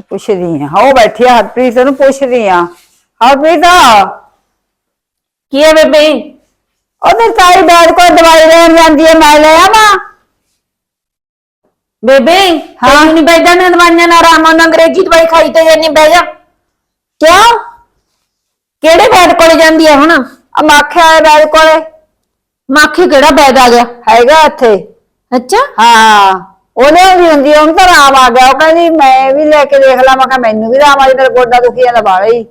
ਪੁੱਛਦੀ ਆ। ਹੋ ਬੈਠੀ ਆ ਹਰਪ੍ਰੀਤ ਨੂੰ ਪੁੱਛਦੀ ਆ। ਹਰਪ੍ਰੀਤ! ਕੀ ਹੈ ਬੇਬੇ? ਉਹਦੇ ਤਾਈ ਬੈਠ ਕੋ ਦਵਾਈ ਲੈਣ ਜਾਂਦੀ ਹੈ ਮੈਂ ਲੈ ਆਵਾਂ। ਬੇਬੇ ਹਾਂ। ਨਹੀਂ ਬੈਠਾ ਨਾ ਦਵਾਈਆਂ ਨਾਲ ਆਰਾਮ ਨਾਲ ਅੰਗਰੇਜ਼ੀ ਦਵਾਈ ਖਾਈ ਤੇ ਜਾਨੀ ਬਹਿ ਜਾ। ਕਿਉਂ? ਕਿਹੜੇ ਬੈਦ ਕੋਲੇ ਜਾਂਦੀ ਆ ਹੁਣ? ਆ ਮਾਖਿਆ ਹੈ ਬੈਠ ਕੋਲੇ। ਮਾਖੀ ਕਿਹੜਾ ਬੈਦ ਆ ਗਿਆ? ਹੈਗਾ ਇੱਥੇ। ਅੱਛਾ। ਹਾਂ। ਉਹਨੇ ਵੀ ਹੁੰਦੀ ਆ, ਉਹਨੂੰ ਤਾਂ ਆਰਾਮ ਆ ਗਿਆ। ਉਹ ਕਹਿੰਦੀ ਮੈਂ ਵੀ ਲੈ ਕੇ ਦੇਖ ਲਾ। ਮੈਂ ਕਿਹਾ ਮੈਨੂੰ ਵੀ ਆਰਾਮ ਆ ਜੀ ਤੇਰਾ ਗੋਡਾ ਦੁਖੀ ਜਾਂਦਾ ਬਾਲਾ ਹੀ।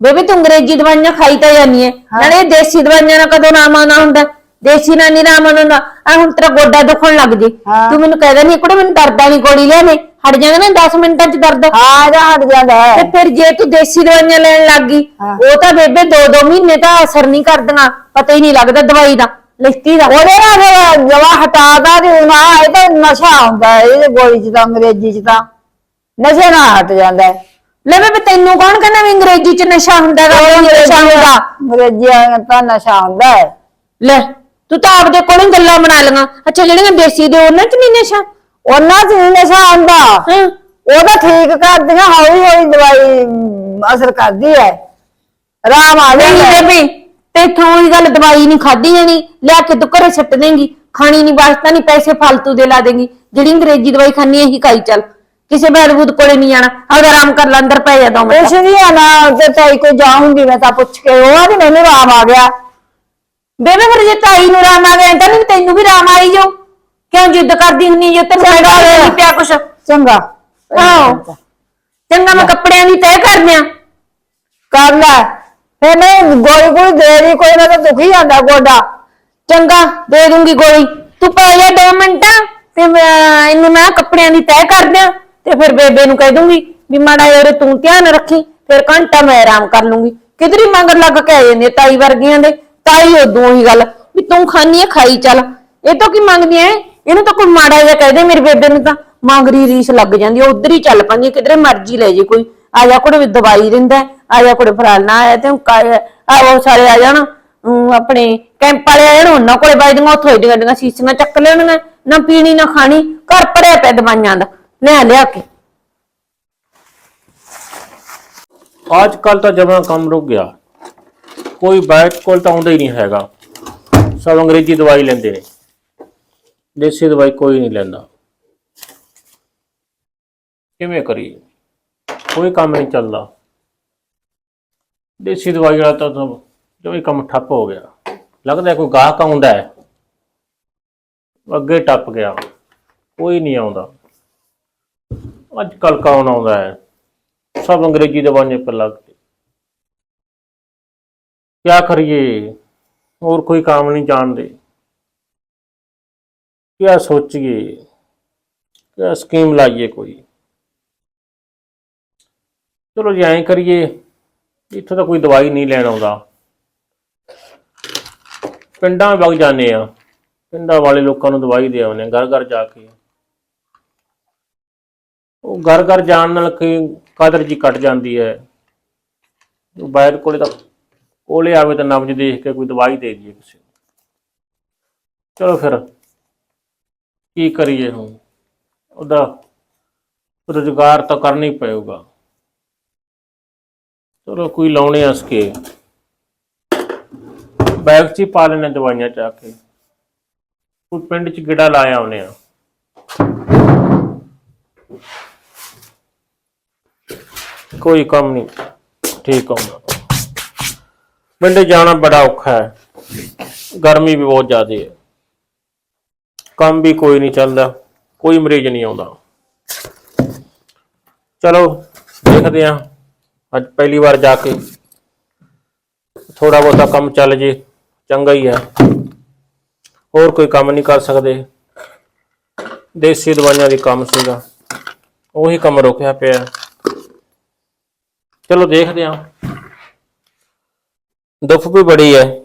ਬੇਬੇ ਤੂੰ ਅੰਗਰੇਜ਼ੀ ਦਵਾਈਆਂ ਖਾਈ ਤਾਂ ਜਾਨੀ ਐ ਨਾਲੇ ਇਹ ਦੇਸੀ ਦਵਾਈਆਂ ਨਾਲ ਕਦੋਂ ਨਾਮ ਆਉਣਾ ਹੁੰਦਾ? ਦੇਸੀ ਨਾਲ ਨਹੀਂ ਨਾਮ ਆਉਣਾ ਆ ਹੁਣ ਤੇਰਾ ਗੋਡਾ ਦੁਖਣ ਲੱਗ ਜੇ। ਹਾਂ। ਤੂੰ ਮੈਨੂੰ ਕਹਿ ਨਹੀਂ ਕੁੜੇ ਮੈਨੂੰ ਦਰਦਾਂ ਨਹੀਂ ਗੋਲੀ ਲਿਆਵੇਂ ਹਟ ਜਾਏਗਾ ਨਾ 10 ਮਿੰਟਾਂ ਚ ਦਰਦ। ਹਾਂ ਇਹਦਾ ਹਟ ਜਾਂਦਾ ਹੈ। ਤੇ ਫਿਰ ਜੇ ਤੂੰ ਦੇਸੀ ਦਵਾਈਆਂ ਲੈਣ ਲੱਗ ਗਈ ਹਾਂ। ਉਹ ਤਾਂ ਬੇਬੇ 2-2 ਮਹੀਨੇ ਤਾਂ ਅਸਰ ਨਹੀਂ ਕਰਦੀਆਂ ਪਤਾ ਹੀ ਨਹੀਂ ਲੱਗਦਾ ਦਵਾਈ ਦਾ। ਲਿਖਤੀ ਦਾ ਉਹਦੇ ਨਾਲ ਫਿਰ ਜਵਾ ਹਟਾਦਾ ਤੇ ਨਾ ਇਹ ਤਾਂ ਨਸ਼ਾ ਹੁੰਦਾ ਹੈ ਇਹਦੇ ਗੋਲੀ ਚ ਤਾਂ ਅੰਗਰੇਜ਼ੀ ਚ ਤਾਂ। ਨਸ਼ੇ ਨਾਲ ਹਟ ਜਾਂਦਾ ਹੈ। ਲੈ ਬੇਬੇ ਤੈਨੂੰ ਕੌਣ ਕਹਿੰਦਾ ਵੀ ਅੰਗਰੇਜ਼ੀ ਚ ਨਸ਼ਾ ਹੁੰਦਾ ਗਾ ਉਹ ਨਸ਼ਾ ਹੁੰਦਾ? ਅੰਗਰੇਜ਼ੀ ਵਾਲਿਆਂ ਤਾਂ ਨਸ਼ਾ ਹੁੰਦਾ ਹੈ। ਲੈ ਤੂੰ ਤਾਂ ਆਪਦੇ ਕੋਲੋਂ ਹੀ ਗੱਲਾਂ ਬਣਾ ਲਈਆਂ ਅੱਛਾ ਜਿਹੜੀਆਂ ਦੇਸੀ ਦੇ ਉਹਨਾਂ ਚ ਨਹੀਂ ਨਸ਼ਾ? ਉਹਨਾਂ ਚ ਨਹੀਂ ਨਸ਼ਾ ਹੁੰਦਾ। ਹਾਂ। ਉਹ ਤਾਂ ਠੀਕ ਕਰਦੀਆਂ ਹੌਲੀ ਹੌਲੀ ਦਵਾਈ ਅਮ, ਅਸਰ ਕਰਦੀ ਹੈ। ਆਰਾਮ ਆ ਨਹੀਂ ਜਾਂਦਾ। ਬੇਬੇ ਤੇ ਇਥੋਂ ਹੀ ਗੱਲ ਦਵਾਈ ਨਹੀਂ ਖਾਦੀ ਜਾਣੀ ਲਿਆ ਕੇ ਤੂੰ ਘਰੇ ਸੱਟ ਦੇਂਗੀ ਖਾਣੀ ਨਹੀਂ ਵਾਸਤਾ ਨਹੀਂ ਪੈਸੇ ਫालतू ਦੇ ਲਾ ਦੇਂਗੀ। ਜਿਹੜੀ ਅੰਗਰੇਜ਼ੀ ਦਵਾਈ ਖਾਣੀ ਇਹੀ ਖਾਈ ਚੱਲ। ਕਿਸੇ ਬੈਦਬੂਦ ਕੋਲੇ ਨਹੀਂ ਜਾਣਾ ਆਪਦਾ ਆਰਾਮ ਕਰ ਲੈ ਅੰਦਰ ਪੈ ਜਾ ਦੋ ਮਿੰਟ। ਕੁਛ ਨਹੀਂ ਆ ਨਾ ਤੇ ਤਾਈ ਕੋਈ ਜਾਊਂਗੀ ਮੈਂ ਤਾਂ ਪੁੱਛ ਕੇ ਉਹ ਆ ਮੈਨੂੰ ਆਰਾਮ ਆ ਗਿਆ। ਬੇਬੇ ਫਿਰ ਜੇ ਤਾਈ ਨੂੰ ਰਾਮ ਆ ਗਿਆ ਤਾਂ ਨਹੀਂ ਤੈਨੂੰ ਵੀ ਰਾਮ ਆਈ ਜਾਓ ਕਿਉਂ ਜਿੱਦ ਕਰਦੀ ਹੁੰਨੀ ਜੇ ਤੈਨੂੰ ਚੰਗਾ। ਨਹੀਂ ਪਿਆ ਕੁਛ? ਚੰਗਾ। ਆਹੋ। ਚੰਗਾ ਮੈਂ ਕੱਪੜਿਆਂ ਦੀ ਤੈਅ ਕਰ ਦਿਆਂ ਕਰ ਲੈ। ਫਿਰ ਮੈਂ ਗੋਲੀ ਕੋਈ ਦੇ ਦੀ ਕੋਈ ਨਾ ਤਾਂ ਦੁਖੀ ਜਾਂਦਾ ਗੋਡਾ। ਚੰਗਾ, ਦੇ ਦੂੰਗੀ ਗੋਲੀ। ਤੂੰ ਪਾ ਜਾ 2 ਮਿੰਟਾਂ, ਤੇ ਮੈਂ ਇਹਨੂੰ ਮੈਂ ਕੱਪੜਿਆਂ ਦੀ ਤੈਅ ਕਰ ਦਿਆਂ ਤੇ ਫਿਰ ਬੇਬੇ ਨੂੰ ਕਹਿ ਦੂੰਗੀ ਵੀ ਮਾੜਾ ਜਿਹਾ ਉਰੇ ਤੂੰ ਧਿਆਨ ਰੱਖੀ, ਫਿਰ ਘੰਟਾ ਮੈਂ ਆਰਾਮ ਕਰ ਲੂੰਗੀ। ਕਿਧਰੀ ਮੰਗਰ ਲੱਗ ਕੇ ਆ ਜਾਂਦੇ ਤਾਈ ਵਰਗੀਆਂ ਦੇ। ਤਾਈ ਉਦੋਂ ਹੀ ਗੱਲ, ਵੀ ਤੂੰ ਖਾਨੀ ਆ, ਖਾਈ ਚੱਲ। ਇਹ ਤੋਂ ਕੀ ਮੰਗਦੀ ਐ? ਇਹਨੂੰ ਤਾਂ ਕੋਈ ਮਾੜਾ ਜਿਹਾ ਕਹਿ ਦੇ ਮੇਰੇ ਬੇਬੇ ਨੂੰ ਤਾਂ। ਮੰਗਰੀ ਰੀਸ ਲੱਗ ਜਾਂਦੀ ਆ, ਉਧਰ ਹੀ ਚੱਲ ਪੰਦੀ ਕਿਧਰੇ ਮਰਜ਼ੀ ਲੈ ਜੇ ਕੋਈ। ਆ ਜਾ ਵੀ ਦਵਾਈ ਦਿੰਦਾ ਆ ਜਾ ਕੋੜੇ ਫਰਾਲਣਾ ਆਇਆ ਤੇ ਆ ਉਹ ਸਾਰੇ ਆ ਜਾਣ ਅਮ ਆਪਣੇ ਕੈਂਪ ਵਾਲੇ ਆਏ ਨੇ, ਉਹਨਾਂ ਕੋਲੇ ਬਾਈਆਂ ਉੱਥੋਂ ਏਡੀਆਂ ਏਡੀਆਂ ਸੀਸੀਆਂ ਚੱਕ ਲੈਣੀਆਂ ਨਾ ਪੀਣੀ, ਨਾ ਖਾਣੀ, ਘਰ ਭਰਿਆ ਪਿਆ ਦਵਾਈਆਂ ਦਾ, ਲੈ ਲਿਆ ਕੇ। ਅੱਜ ਕੱਲ ਤਾਂ ਜਮਾਂ ਕੰਮ ਰੁਕ ਗਿਆ। ਕੋਈ ਬੈਠ ਕੋਲ ਤਾਂ ਆਉਂਦਾ ਹੀ ਨਹੀਂ ਹੈਗਾ। ਸਭ ਅੰਗਰੇਜ਼ੀ ਦਵਾਈ ਲੈਂਦੇ ਨੇ। ਦੇਸੀ ਦਵਾਈ ਕੋਈ ਨਹੀਂ ਲੈਂਦਾ। ਕਿਵੇਂ ਕਰੀਏ? ਕੋਈ ਕੰਮ ਨਹੀਂ ਚੱਲਦਾ। ਦੇਸੀ ਦਵਾਈ ਵਾਲਾ ਤਾਂ ਜਿਵੇਂ ਕੰਮ ਠੱਪ ਹੋ ਗਿਆ। ਲੱਗਦਾ ਕੋਈ ਗਾਹਕ ਆਉਂਦਾ ਹੈ। ਅੱਗੇ ਟੱਪ ਗਿਆ। ਕੋਈ ਨਹੀਂ ਆਉਂਦਾ। ਅੱਜ ਕੱਲ ਕੌਣ ਆਉਂਦਾ ਹੈ? ਸਭ ਅੰਗਰੇਜ਼ੀ ਦਵਾਈਆਂ ਪਰ ਲੱਗ ਗਏ। ਕਿਆ ਕਰੀਏ? ਹੋਰ ਕੋਈ ਕੰਮ ਨਹੀਂ ਜਾਣਦੇ। ਕਿਆ ਸੋਚੀਏ? ਕਿਆ ਸਕੀਮ ਲਾਈਏ ਕੋਈ? ਚਲੋ ਜੀ ਐਂ ਕਰੀਏ, ਇੱਥੋਂ ਤਾਂ ਕੋਈ ਦਵਾਈ ਨਹੀਂ ਲੈਣ ਆਉਂਦਾ। ਪਿੰਡਾਂ ਵਗ ਜਾਂਦੇ ਆ। ਪਿੰਡਾਂ ਵਾਲੇ ਲੋਕਾਂ ਨੂੰ ਦਵਾਈ ਦੇ ਆਉਂਦੇ ਘਰ ਘਰ ਜਾ ਕੇ। ਉਹ ਘਰ ਘਰ ਜਾਣ ਨਾਲ ਕਿ ਕਦਰ ਜੀ ਕੱਟ ਜਾਂਦੀ ਹੈ। ਉਹ ਬਾਹਰ ਕੋਲੇ ਤਾਂ ਕੋਲੇ ਆਵੇ ਤਾਂ ਨਬਜ ਦੇਖ ਕੇ ਕੋਈ ਦਵਾਈ ਦੇ ਦਈਏ ਕਿਸੇ ਚਲੋ ਫਿਰ, ਕੀ ਕਰੀਏ ਹੁਣ? ਉਹਦਾ ਰੁਜ਼ਗਾਰ ਤਾਂ ਕਰਨੀ ਪਏਗਾ। ਚਲੋ ਕੋਈ ਲਾਉਣੇ ਆ ਸਕੇ ਬੈਗ 'ਚ ਹੀ ਪਾ ਲੈਣੇ ਦਵਾਈਆਂ ਚਾ ਕੇ। ਕੋਈ ਪਿੰਡ 'ਚ ਗਿੜਾ ਲਾਇਆ ਆਉਨੇ ਆ ਕੋਈ ਕੰਮ ਨਹੀਂ। ਠੀਕ ਆਉਂਦਾ ਪਿੰਡ ਜਾਣਾ ਬੜਾ ਔਖਾ ਹੈ। ਗਰਮੀ ਵੀ ਬਹੁਤ ਜ਼ਿਆਦਾ ਹੈ। ਕੰਮ ਵੀ ਕੋਈ ਨਹੀਂ ਚੱਲਦਾ। ਕੋਈ ਮਰੀਜ਼ ਨਹੀਂ ਆਉਂਦਾ। ਚਲੋ, ਦੇਖਦੇ ਹਾਂ ਅੱਜ ਪਹਿਲੀ ਵਾਰ ਜਾ ਕੇ ਥੋੜਾ ਬਹੁਤਾ ਕੰਮ ਚੱਲ ਜੇ, ਚੰਗਾ ਹੀ ਹੈ। ਹੋਰ ਕੋਈ ਕੰਮ ਨਹੀਂ ਕਰ ਸਕਦੇ। ਦੇਸੀ ਦਵਾਈਆਂ ਦੀ ਕੰਮ ਸੀਗਾ। ਉਹੀ ਕੰਮ ਰੁਕਿਆ ਪਿਆ। ਚਲੋ ਦੇਖਦੇ ਹਾਂ। ਦੁੱਖ ਵੀ ਬੜੀ ਹੈ।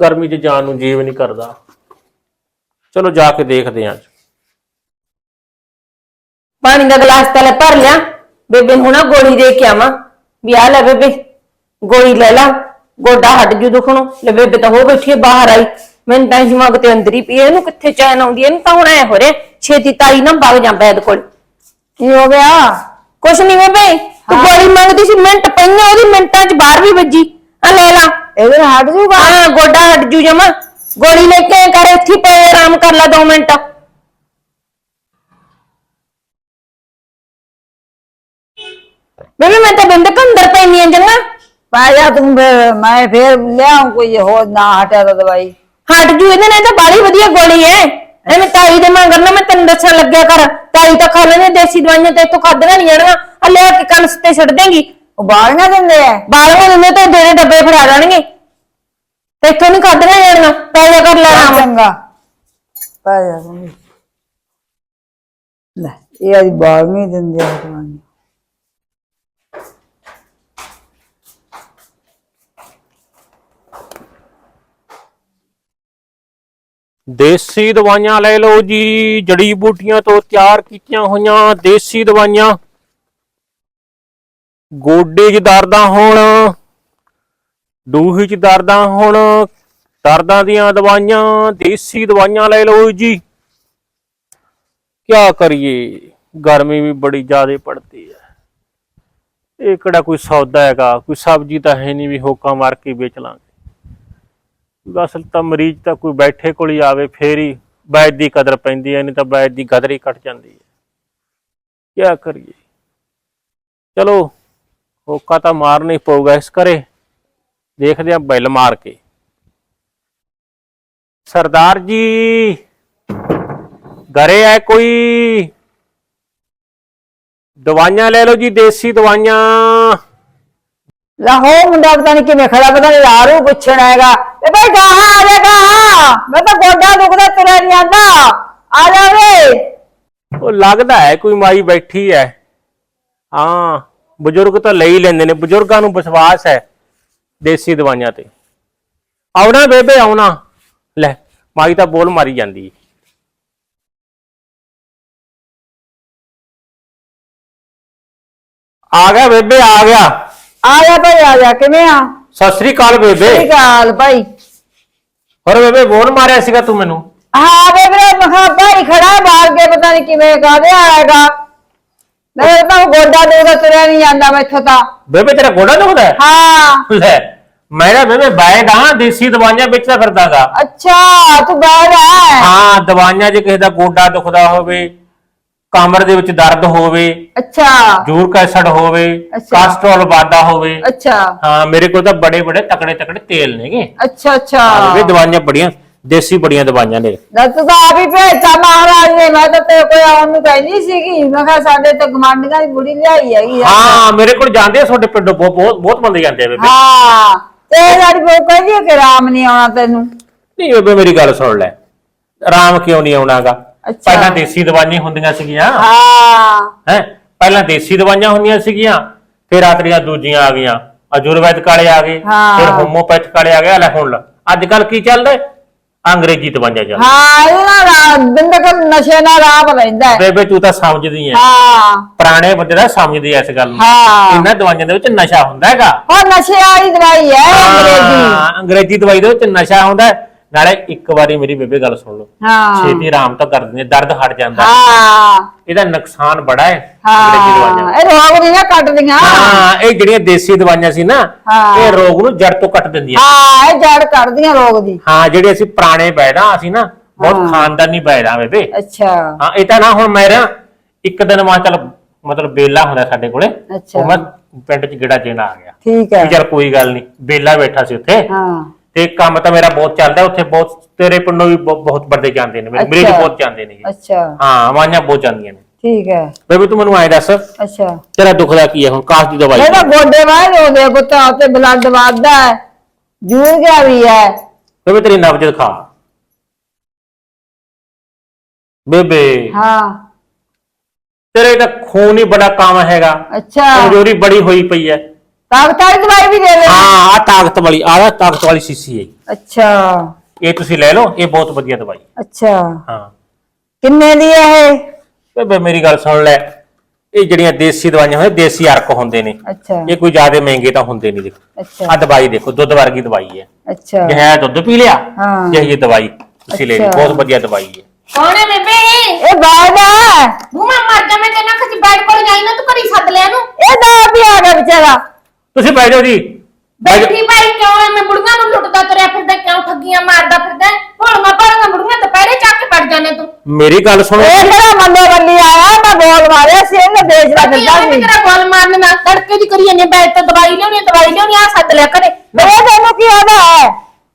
ਗਰਮੀ 'ਚ ਜਾਣ ਨੂੰ ਜੀਵ ਨਹੀਂ ਕਰਦਾ। ਚਲੋ ਜਾ ਕੇ ਦੇਖਦੇ ਹਾਂ ਅੱਜ। ਪਾਣੀ ਦਾ ਗਲਾਸ ਪਹਿਲੇ ਭਰ ਲਿਆ। ਬੇਬੇ ਨੂੰ ਨਾ ਗੋਲੀ ਦੇ ਕੇ ਆਵਾਂ। ਵੀ ਆ ਲੈ ਬੇਬੇ ਗੋਲੀ ਲੈ ਲਾ ਗੋਡਾ ਹਟ ਜੂ ਦੁਖਣੋਂ ਲੈ ਬੇਬੇ ਤਾਂ ਹੋ ਬੈਠੀ ਹੈ ਬਾਹਰ ਆਈ। ਮੈਨੂੰ ਤਾਂ ਦਿਮਾਗ ਤੇ ਅੰਦਰ ਹੀ ਪਈ ਹੈ, ਇਹਨੂੰ ਕਿੱਥੇ ਚੈਨ ਆਉਂਦੀ ਹੈ? ਇਹਨੂੰ ਤਾਂ ਹੁਣ ਐ ਹੋ ਰਿਹਾ ਛੇਤੀ ਤਾਈ ਨਾ ਵਗ ਜਾਂ ਬੈਦ ਕੋਲ। ਕੀ ਹੋ ਗਿਆ? ਕੁਛ ਨਹੀਂ ਬੇਬੇ ਤੂੰ ਗੋਲੀ ਮੰਗਦੀ ਸੀ ਮਿੰਟ ਪਈਆਂ ਉਹਦੀ ਮਿੰਟਾਂ 'ਚ ਬਾਹਰ ਵੀ ਵੱਜੀ। ਆ ਲੈ ਲਾ। ਇਹਦੇ ਨਾਲ ਹਟ ਜੂਗਾ? ਹਾਂ ਗੋਡਾ ਹਟ ਜੂ ਜਮਾ। ਗੋਲੀ ਲੈ ਕੇ ਆਇਆ ਕਰ ਇੱਥੇ ਪਏ ਆਰਾਮ ਕਰ ਲੈ 2 ਮਿੰਟ। ਬੇਬੇ ਮੈਂ ਤਾਂ ਬਿੰਦ ਅੰਦਰ ਪੈਣੀ ਆ ਜੰਗਾ। ਪੈ ਜਾ ਤੂੰ ਫਿਰ ਮੈਂ ਫੇਰ ਲਿਆਉਂ ਕੋਈ ਹੋਰ ਨਾ ਹਟਿਆ ਤਾਂ ਦਵਾਈ। ਹਟ ਜੂ ਇਹਦੇ ਨਾਲ ਤਾਂ ਬਾਲੀ ਵਧੀਆ ਗੋਲੀ ਐ। ਐਵੇਂ ਤਾਈ ਦੇ ਮੰਗਰ ਨਾ ਮੈਂ ਤੈਨੂੰ ਦੱਸਣ ਲੱਗਿਆ ਕਰ। ਤਾਈ ਤਾਂ ਖਾ ਲੈਣੇ ਦੇਸੀ ਦਵਾਈਆਂ ਤੇ ਇੱਥੋਂ ਖਾਧੀਆਂ ਨਹੀਂ ਜਾਣੀਆਂ ਆ ਲੈ ਕੇ ਕੰਸ ਤੇ ਛੱਡ ਦੇਂਗੀ। ਉਹ ਬਾਲੀਆਂ ਦਿੰਦੇ ਆ ਬਾਲਵੇਂ ਦਿੰਦੇ ਤੇ ਦੇ ਡੱਬੇ ਫੜਾ ਜਾਣਗੇ ਤੇ ਇੱਥੋਂ ਨਹੀਂ ਖਾਧੀਆਂ ਜਾਣੀਆਂ ਪੈ ਜਾ ਕਰ ਲੈ ਆਰਾਮ। ਚੰਗਾ। ਪੈ ਜਾ ਲੈ ਇਹ ਆਦੀ ਬਾਲੀਆਂ ਹੀ ਦਿੰਦੇ ਆ ਦਵਾਈਆਂ ਦੇਸੀ ਦਵਾਈਆਂ ਲੈ ਲਓ ਜੀ, ਜੜੀ ਬੂਟੀਆਂ ਤੋਂ ਤਿਆਰ ਕੀਤੀਆਂ ਹੋਈਆਂ ਦੇਸੀ ਦਵਾਈਆਂ। ਗੋਡੇ 'ਚ ਦਰਦਾਂ ਹੋਣ, ਡੂਹੀ 'ਚ ਦਰਦਾਂ ਹੋਣ, ਦਰਦਾਂ ਦੀਆਂ ਦਵਾਈਆਂ, ਦੇਸੀ ਦਵਾਈਆਂ ਲੈ ਲਓ ਜੀ। ਕੀ ਕਰੀਏ, ਗਰਮੀ ਵੀ ਬੜੀ ਜ਼ਿਆਦਾ ਪੜਦੀ ਹੈ। ਇਹ ਕਿਹੜਾ ਕੋਈ ਸੌਦਾ ਹੈਗਾ, ਕੋਈ ਸਬਜ਼ੀ ਤਾਂ ਹੈ ਨਹੀਂ ਵੀ ਹੋਕਾ ਮਾਰ ਕੇ ਵੇਚ ਲਾਂਗੇ। ਅਸਲ ਤਾਂ ਮਰੀਜ਼ ਤਾਂ ਕੋਈ ਬੈਠੇ ਕੋਲ ਹੀ ਆਵੇ, ਫੇਰ ਹੀ ਬੈਦ ਦੀ ਕਦਰ ਪੈਂਦੀ ਹੈ, ਨਹੀਂ ਤਾਂ ਬੈਦ ਦੀ ਕਦਰ ਹੀ ਘਟ ਜਾਂਦੀ ਹੈ। ਕੀ ਕਰੀਏ? ਚਲੋ, ਹੋਕਾ ਤਾਂ ਮਾਰਨਾ ਹੀ ਪਊਗਾ ਇਸ ਕਰੇ ਦੇਖਦੇ ਆ ਬਿੱਲ ਮਾਰ ਕੇ। ਸਰਦਾਰ ਜੀ, ਘਰੇ ਹੈ ਕੋਈ? ਦਵਾਈਆਂ ਲੈ ਲਓ ਜੀ, ਦੇਸੀ ਦਵਾਈਆਂ। ਲਾਹੋ ਮੁੰਡਾ ਪਤਾ ਨਹੀਂ ਕਿਵੇਂ ਖੜਾ, ਪਤਾ ਨਹੀਂ ਲਾਰੂ ਪੁੱਛਣ ਆਏਗਾ। ਤੇ ਭਾਈ ਗਾਹਾਂ ਆ ਜਾ ਗਾਹਾਂ। ਮੈਂ ਤਾਂ ਗੋਡਾ ਦੁਖਦਾ ਤੁਰਿਆ ਨਹੀਂ ਆਂਦਾ ਆ ਜਾ ਵੇ। ਉਹ ਲੱਗਦਾ ਹੈ ਕੋਈ ਮਾਈ ਬੈਠੀ ਹੈ। ਹਾਂ, ਬਜ਼ੁਰਗ ਤਾਂ ਲੈ ਲੈਂਦੇ ਨੇ। ਬਜ਼ੁਰਗਾਂ ਨੂੰ ਵਿਸ਼ਵਾਸ ਹੈ ਦੇਸੀ ਦਵਾਈਆਂ ਤੇ। ਆਉਣਾ ਬੇਬੇ, ਆਉਣਾ। ਲੈ, ਮਾਈ ਤਾਂ ਬੋਲ ਮਾਰੀ ਜਾਂਦੀ ਹੈ। ਆ ਗਿਆ ਬੇਬੇ, ਆ ਗਿਆ। ਆ ਜਾ ਭਾਈ ਆ ਜਾ ਕਿਵੇਂ ਆ? ਸਤਿ ਸ੍ਰੀ ਅਕਾਲ ਬੇਬੇ। ਸਹੀ ਗੱਲ ਭਾਈ। ਹੋਰ ਬੇਬੇ ਬੋਲ ਮਾਰਿਆ ਸੀਗਾ ਤੂੰ ਮੈਨੂੰ? ਹਾਂ ਵੀਰੇ ਮਖਾ ਭਾਈ ਖੜਾ ਬਾਹਰ ਕੇ ਪਤਾ ਨਹੀਂ ਕਿਵੇਂ ਕਾਹਦੇ ਆਏਗਾ। ਮੈਂ ਤਾਂ ਗੋਡਾ ਦੁਖਦਾ ਤੁਰਿਆ ਨਹੀਂ ਜਾਂਦਾ ਮੈਥੋਂ ਤਾਂ। ਬੇਬੇ ਤੇਰਾ ਗੋਡਾ ਦੁਖਦਾ? ਹੈ। ਹਾਂ ਲੈ ਮੈਂ ਨਾ ਬੇਬੇ ਬੈਦ ਆ ਦੇਸੀ ਦਵਾਈਆਂ ਵੇਚਦਾ ਫਿਰਦਾਗਾ ਅੱਛਾ ਤੂੰ ਬਾਹਰ ਆ। ਹਾਂ ਦਵਾਈਆਂ ਜੇ ਕਿਸੇ ਦਾ ਗੋਡਾ ਦੁਖਦਾ ਹੋਵੇ ਕਮਰ ਦੇ ਵਿੱਚ ਦਰਦ ਹੋਵੇ ਅੱਛਾ। ਜੂਰਕ ਐਸਿਡ ਹੋਵੇ ਅੱਛਾ। ਕੋਲੇਸਟ੍ਰੋਲ ਵਾਧਾ ਹੋਵੇ। ਅੱਛਾ। ਹਾਂ ਮੇਰੇ ਕੋਲ ਤਾਂ ਬੜੇ ਬੜੇ ਤਕੜੇ ਤਕੜੇ ਤੇਲ ਨੇਗੇ। ਅੱਛਾ ਅੱਛਾ। ਇਹ ਦਵਾਈਆਂ ਬੜੀਆਂ ਦੇਸੀ ਬੜੀਆਂ ਦਵਾਈਆਂ ਨੇ। ਦੱਸ ਤੂੰ ਤਾਂ ਆਪ ਹੀ ਭੇਜਤਾ ਮਹਾਰਾਜ ਨੇ ਮੈਂ ਤਾਂ ਤੇਰੇ ਕੋਈ ਆਉਣ ਨੂੰ ਕਹਿੰਦੀ ਸੀਗੀ। ਮੈਂ ਕਿਹਾ ਸਾਡੇ ਤੇ ਗਮਾਂਡੀਆਂ ਦੀ ਬੁੜੀ ਲਿਆਈ ਹੈਗੀ ਆ। ਹਾਂ ਮੇਰੇ ਕੋਲ ਜਾਂਦੇ ਆ ਤੁਹਾਡੇ ਪਿੰਡੋਂ ਬਹੁਤ ਬਹੁਤ ਬਹੁਤ ਬੰਦੇ ਜਾਂਦੇ ਆ ਬੇਬੇ। ਹਾਂ ਤੇ ਸਾਡੀ ਬਹੂ ਕਹਿੰਦੀ ਹੈ ਕਿ ਰਾਮ ਨਹੀਂ ਆਉਣਾ ਤੈਨੂੰ। ਨਹੀਂ ਬੇਬੇ ਮੇਰੀ ਗੱਲ ਸੁਣ ਲੈ। ਆਰਾਮ ਕਿਉਂ ਨਹੀਂ ਆਉਣਾਗਾ? ਅੱਛਾ। ਪਹਿਲਾਂ ਦੇਸੀ ਦਵਾਈਆਂ ਹੁੰਦੀਆਂ ਸੀਗੀਆਂ। ਹਾਂ। ਹੈ? ਪਹਿਲਾਂ ਦੇਸੀ ਦਵਾਈਆਂ ਹੁੰਦੀਆਂ ਸੀਗੀਆਂ ਫਿਰ ਆਤਰੀਆਂ ਦੂਜੀਆਂ ਆ ਗਈਆਂ। ਆਯੁਰਵੈਦਿਕ ਵਾਲੇ ਆ ਗਏ ਹਾਂ। ਫਿਰ ਹੋਮੋਪੈਥਿਕ ਵਾਲੇ ਆ ਗਏ। ਲੈ ਹੁਣ ਅੱਜ ਕੱਲ ਕੀ ਚੱਲਦਾ ਹੈ? ਅੰਗਰੇਜ਼ੀ ਦਵਾਈਆਂ ਚੱਲ ਹਾਂ ਇਹ ਨਾ ਬਿੰਦਕ ਨਸ਼ੇ ਨਾਲ ਰਾਹ ਲੈਂਦਾ ਹੈ। ਬੇਬੇ ਤੂੰ ਤਾਂ ਸਮਝਦੀ ਐ ਹਾਂ। ਪੁਰਾਣੇ ਬੰਦੇ ਦਾ ਸਮਝਦੀ ਐ ਇਸ ਗੱਲ ਨੂੰ। ਹਾਂ। ਇਹਨਾਂ ਦਵਾਈਆਂ ਦੇ ਵਿੱਚ ਨਸ਼ਾ ਹੁੰਦਾ ਹੈਗਾ। ਉਹ ਨਸ਼ੇ ਵਾਲੀ ਦਵਾਈ ਹੈ ਅੰਗਰੇਜ਼ੀ। ਹਾਂ, ਅੰਗਰੇਜ਼ੀ ਦਵਾਈ ਦੇ ਵਿੱਚ ਨਸ਼ਾ ਹੁੰਦਾ ਹੈ। ਨਾਲੇ ਇੱਕ ਵਾਰੀ ਮੇਰੀ ਬੇਬੇ ਗੱਲ ਸੁਣ ਲਓ। ਹਾਂ। ਛੇਤੀ ਆਰਾਮ ਤਾਂ ਕਰ ਦਿੰਦੇ ਦਰਦ ਹਟ ਜਾਂਦਾ। ਹਾਂ। ਇਹਦਾ ਨੁਕਸਾਨ ਬੜਾ ਹੈ ਅੰਗਰੇਜ਼ੀ ਦਵਾਈਆਂ ਹਾਂ। ਇਹ ਰੋਗ ਨਹੀਂ ਨਾ ਕੱਟਦੀਆਂ ਹਾਂ ਇਹ ਜਿਹੜੀਆਂ ਦੇਸੀ ਦਵਾਈਆਂ ਸੀ ਨਾ। ਇਹ ਰੋਗ ਨੂੰ ਜੜ ਤੋਂ ਕੱਟ ਦਿੰਦੀਆਂ। ਹਾਂ ਇਹ ਜੜ ਕੱਢਦੀਆਂ ਰੋਗ ਦੀ। ਹਾਂ ਜਿਹੜੇ ਅਸੀਂ ਪੁਰਾਣੇ ਬੈਦਾਂ ਅਸੀਂ ਨਾ ਬਹੁਤ ਖਾਨਦਾਨੀ ਬੈਦਾਂ ਬੇਬੇ। ਅੱਛਾ। ਹਾਂ ਇਹ ਤਾਂ ਨਾ ਹੁਣ ਮੇਰਾ ਇੱਕ ਦਿਨ ਮਾ ਚੱਲ ਮਤਲਬ ਬੇਲਾ ਹੁੰਦਾ ਸਾਡੇ ਕੋਲੇ ਅੱਛਾ। ਉਹ ਮੈਂ ਪਿੰਡ ਚ ਗੇੜਾ ਦੇਣ ਆ ਗਿਆ। ਠੀਕ ਹੈ। ਚੱਲ ਕੋਈ ਗੱਲ ਨਹੀਂ ਬੇਲਾ ਬੈਠਾ ਸੀ ਉੱਥੇ। ਹਾਂ। ਤੇ ਕੰਮ ਤਾਂ ਮੇਰਾ ਬਹੁਤ ਚੱਲਦਾ ਉੱਥੇ ਬਹੁਤ ਤੇਰੇ ਪਿੰਡੋਂ ਵੀ ਬਹੁ- ਬਹੁਤ ਬੰਦੇ ਜਾਂਦੇ ਨੇ ਮੇਰੇ ਮਰੀਜ਼ ਅੱਛਾ। ਬਹੁਤ ਜਾਂਦੇ ਨੇ ਅੱਛਾ। ਹਾਂ ਆਵਾਜ਼ਾਂ ਬਹੁਤ ਜਾਂਦੀਆਂ ਨੇ। ਠੀਕ ਹੈ। ਬੇਬੇ ਤੂੰ ਮੈਨੂੰ ਐਂ ਦੱਸ ਅੱਛਾ। ਤੇਰਾ ਦੁੱਖ ਦਾ ਕੀ ਹੈ ਹੁਣ? ਕਾਸ਼ ਦੀ ਦਵਾਈ ਇਹਦਾ ਗੋਡੇ ਵਾਹ ਹੋਦੇ ਪੁੱਤਾਂ ਤੇ ਬਲੱਡ ਵੱਧਦਾ ਹੈ ਜੂਰ ਗਿਆ ਵੀ ਹੈ। ਬੇਬੇ ਤੇਰੀ ਨਬਜ ਦਿਖਾ ਬੇਬੇ। ਹਾਂ। ਤੇਰੇ ਤਾਂ ਖੂਨ ਹੀ ਬੜਾ ਕੰਮ ਹੈਗਾ। ਅੱਛਾ। ਕਮਜ਼ੋਰੀ ਬੜੀ ਹੋਈ ਪਈ ਹੈ। ਤਾਕਤ ਵਾਲੀ ਦਵਾਈ ਵੀ ਦੇ ਦੇ ਹਾਂ ਆ ਤਾਕਤ ਵਾਲੀ ਆ ਤਾਕਤ ਵਾਲੀ ਸ਼ੀਸ਼ੀ ਹੈ ਅੱਛਾ। ਇਹ ਤੁਸੀਂ ਲੈ ਲਓ ਇਹ ਬਹੁਤ ਵਧੀਆ ਦਵਾਈ। ਹੈ। ਅੱਛਾ। ਹਾਂ। ਕਿੰਨੇ ਦੀ ਹੈ ਇਹ? ਬੇਬੇ ਮੇਰੀ ਗੱਲ ਸੁਣ ਲੈ। ਇਹ ਜਿਹੜੀਆਂ ਦੇਸੀ ਦਵਾਈਆਂ ਹੁੰਦੀਆਂ ਦੇਸੀ ਅਰਕ ਹੁੰਦੇ ਨੇ। ਅੱਛਾ। ਇਹ ਕੋਈ ਜ਼ਿਆਦਾ ਮਹਿੰਗੇ ਤਾਂ ਹੁੰਦੇ ਨਹੀਂ ਦੇਖੋ। ਅੱਛਾ। ਆ ਦਵਾਈ ਦੇਖੋ ਦੁੱਧ ਵਰਗੀ ਦਵਾਈ ਹੈ। ਅੱਛਾ। ਜੇ ਹੈ ਦੁੱਧ ਪੀ ਲਿਆ ਹਾਂ। ਜੇ ਇਹ ਦਵਾਈ ਤੁਸੀਂ ਲੈ ਲਈ ਅੱਛਾ। ਬਹੁਤ ਵਧੀਆ ਦਵਾਈ ਹੈ। ਕੌਣ ਹੈ ਬੇਬੇ ਇਹ? ਬਾਦ ਹੈ। ਬੂਮਾ ਮਰ ਜਾ ਮੈਂ ਤੇਨਾਂ ਖਚ ਬੈਠ ਕੋਲ ਜਾਈ ਨਾ ਤੂੰ ਘਰੀ ਸੱਦ ਲਿਆ ਨੂੰ ਇਹ ਆਪ ਹੀ ਆ ਗਿਆ ਵਿਚਾਰਾ। ਤੁਸੀਂ ਬਹਿ ਜਾਓ ਜੀ। ਬਹਿ ਜਾਓ। ਬੈਠੀ ਭਾਈ ਕਿਉਂ ਐਵੇਂ ਬੁੜੀਆਂ ਨੂੰ ਲੁੱਟਦਾ ਤੁਰਿਆ ਫਿਰਦਾ ਕਿਉਂ ਠੱਗੀਆਂ ਮਾਰਦਾ ਫਿਰਦਾ? ਹੁਣ ਮੈਂ ਭਾਵੇਂ ਬੁੜੀਆਂ ਦੁਪਹਿਰੇ ਚੱਕ ਕੇ ਵੜ ਜਾਣੇ ਤੂੰ। ਮੇਰੀ ਗੱਲ ਸੁਣੋ। ਇਹ ਕਿਹੜਾ ਮੰਦੋ ਬੰਦੀ ਆਇਆ ਮੈਂ ਬੋਲ ਮਾਰਿਆ ਸੀ ਇਹਨੇ ਫਿਰਦਾ ਐਵੇਂ ਸੀ। ਤੇਰਾ ਬੋਲ ਮਾਰਨ? ਨਾ ਤੜਕੇ ਦੀ ਕਰੀ ਜਾਂਦੇ ਬੈਠ ਤੇ ਦਵਾਈ ਲਿਆਉਣੀ ਆ, ਦਵਾਈ ਲਿਆਉਣੀ ਆ ਸੱਦ ਲਿਆ ਕਰੇ ਇਹ ਤੈਨੂੰ ਕੀ ਆਦਾ ਹੈ?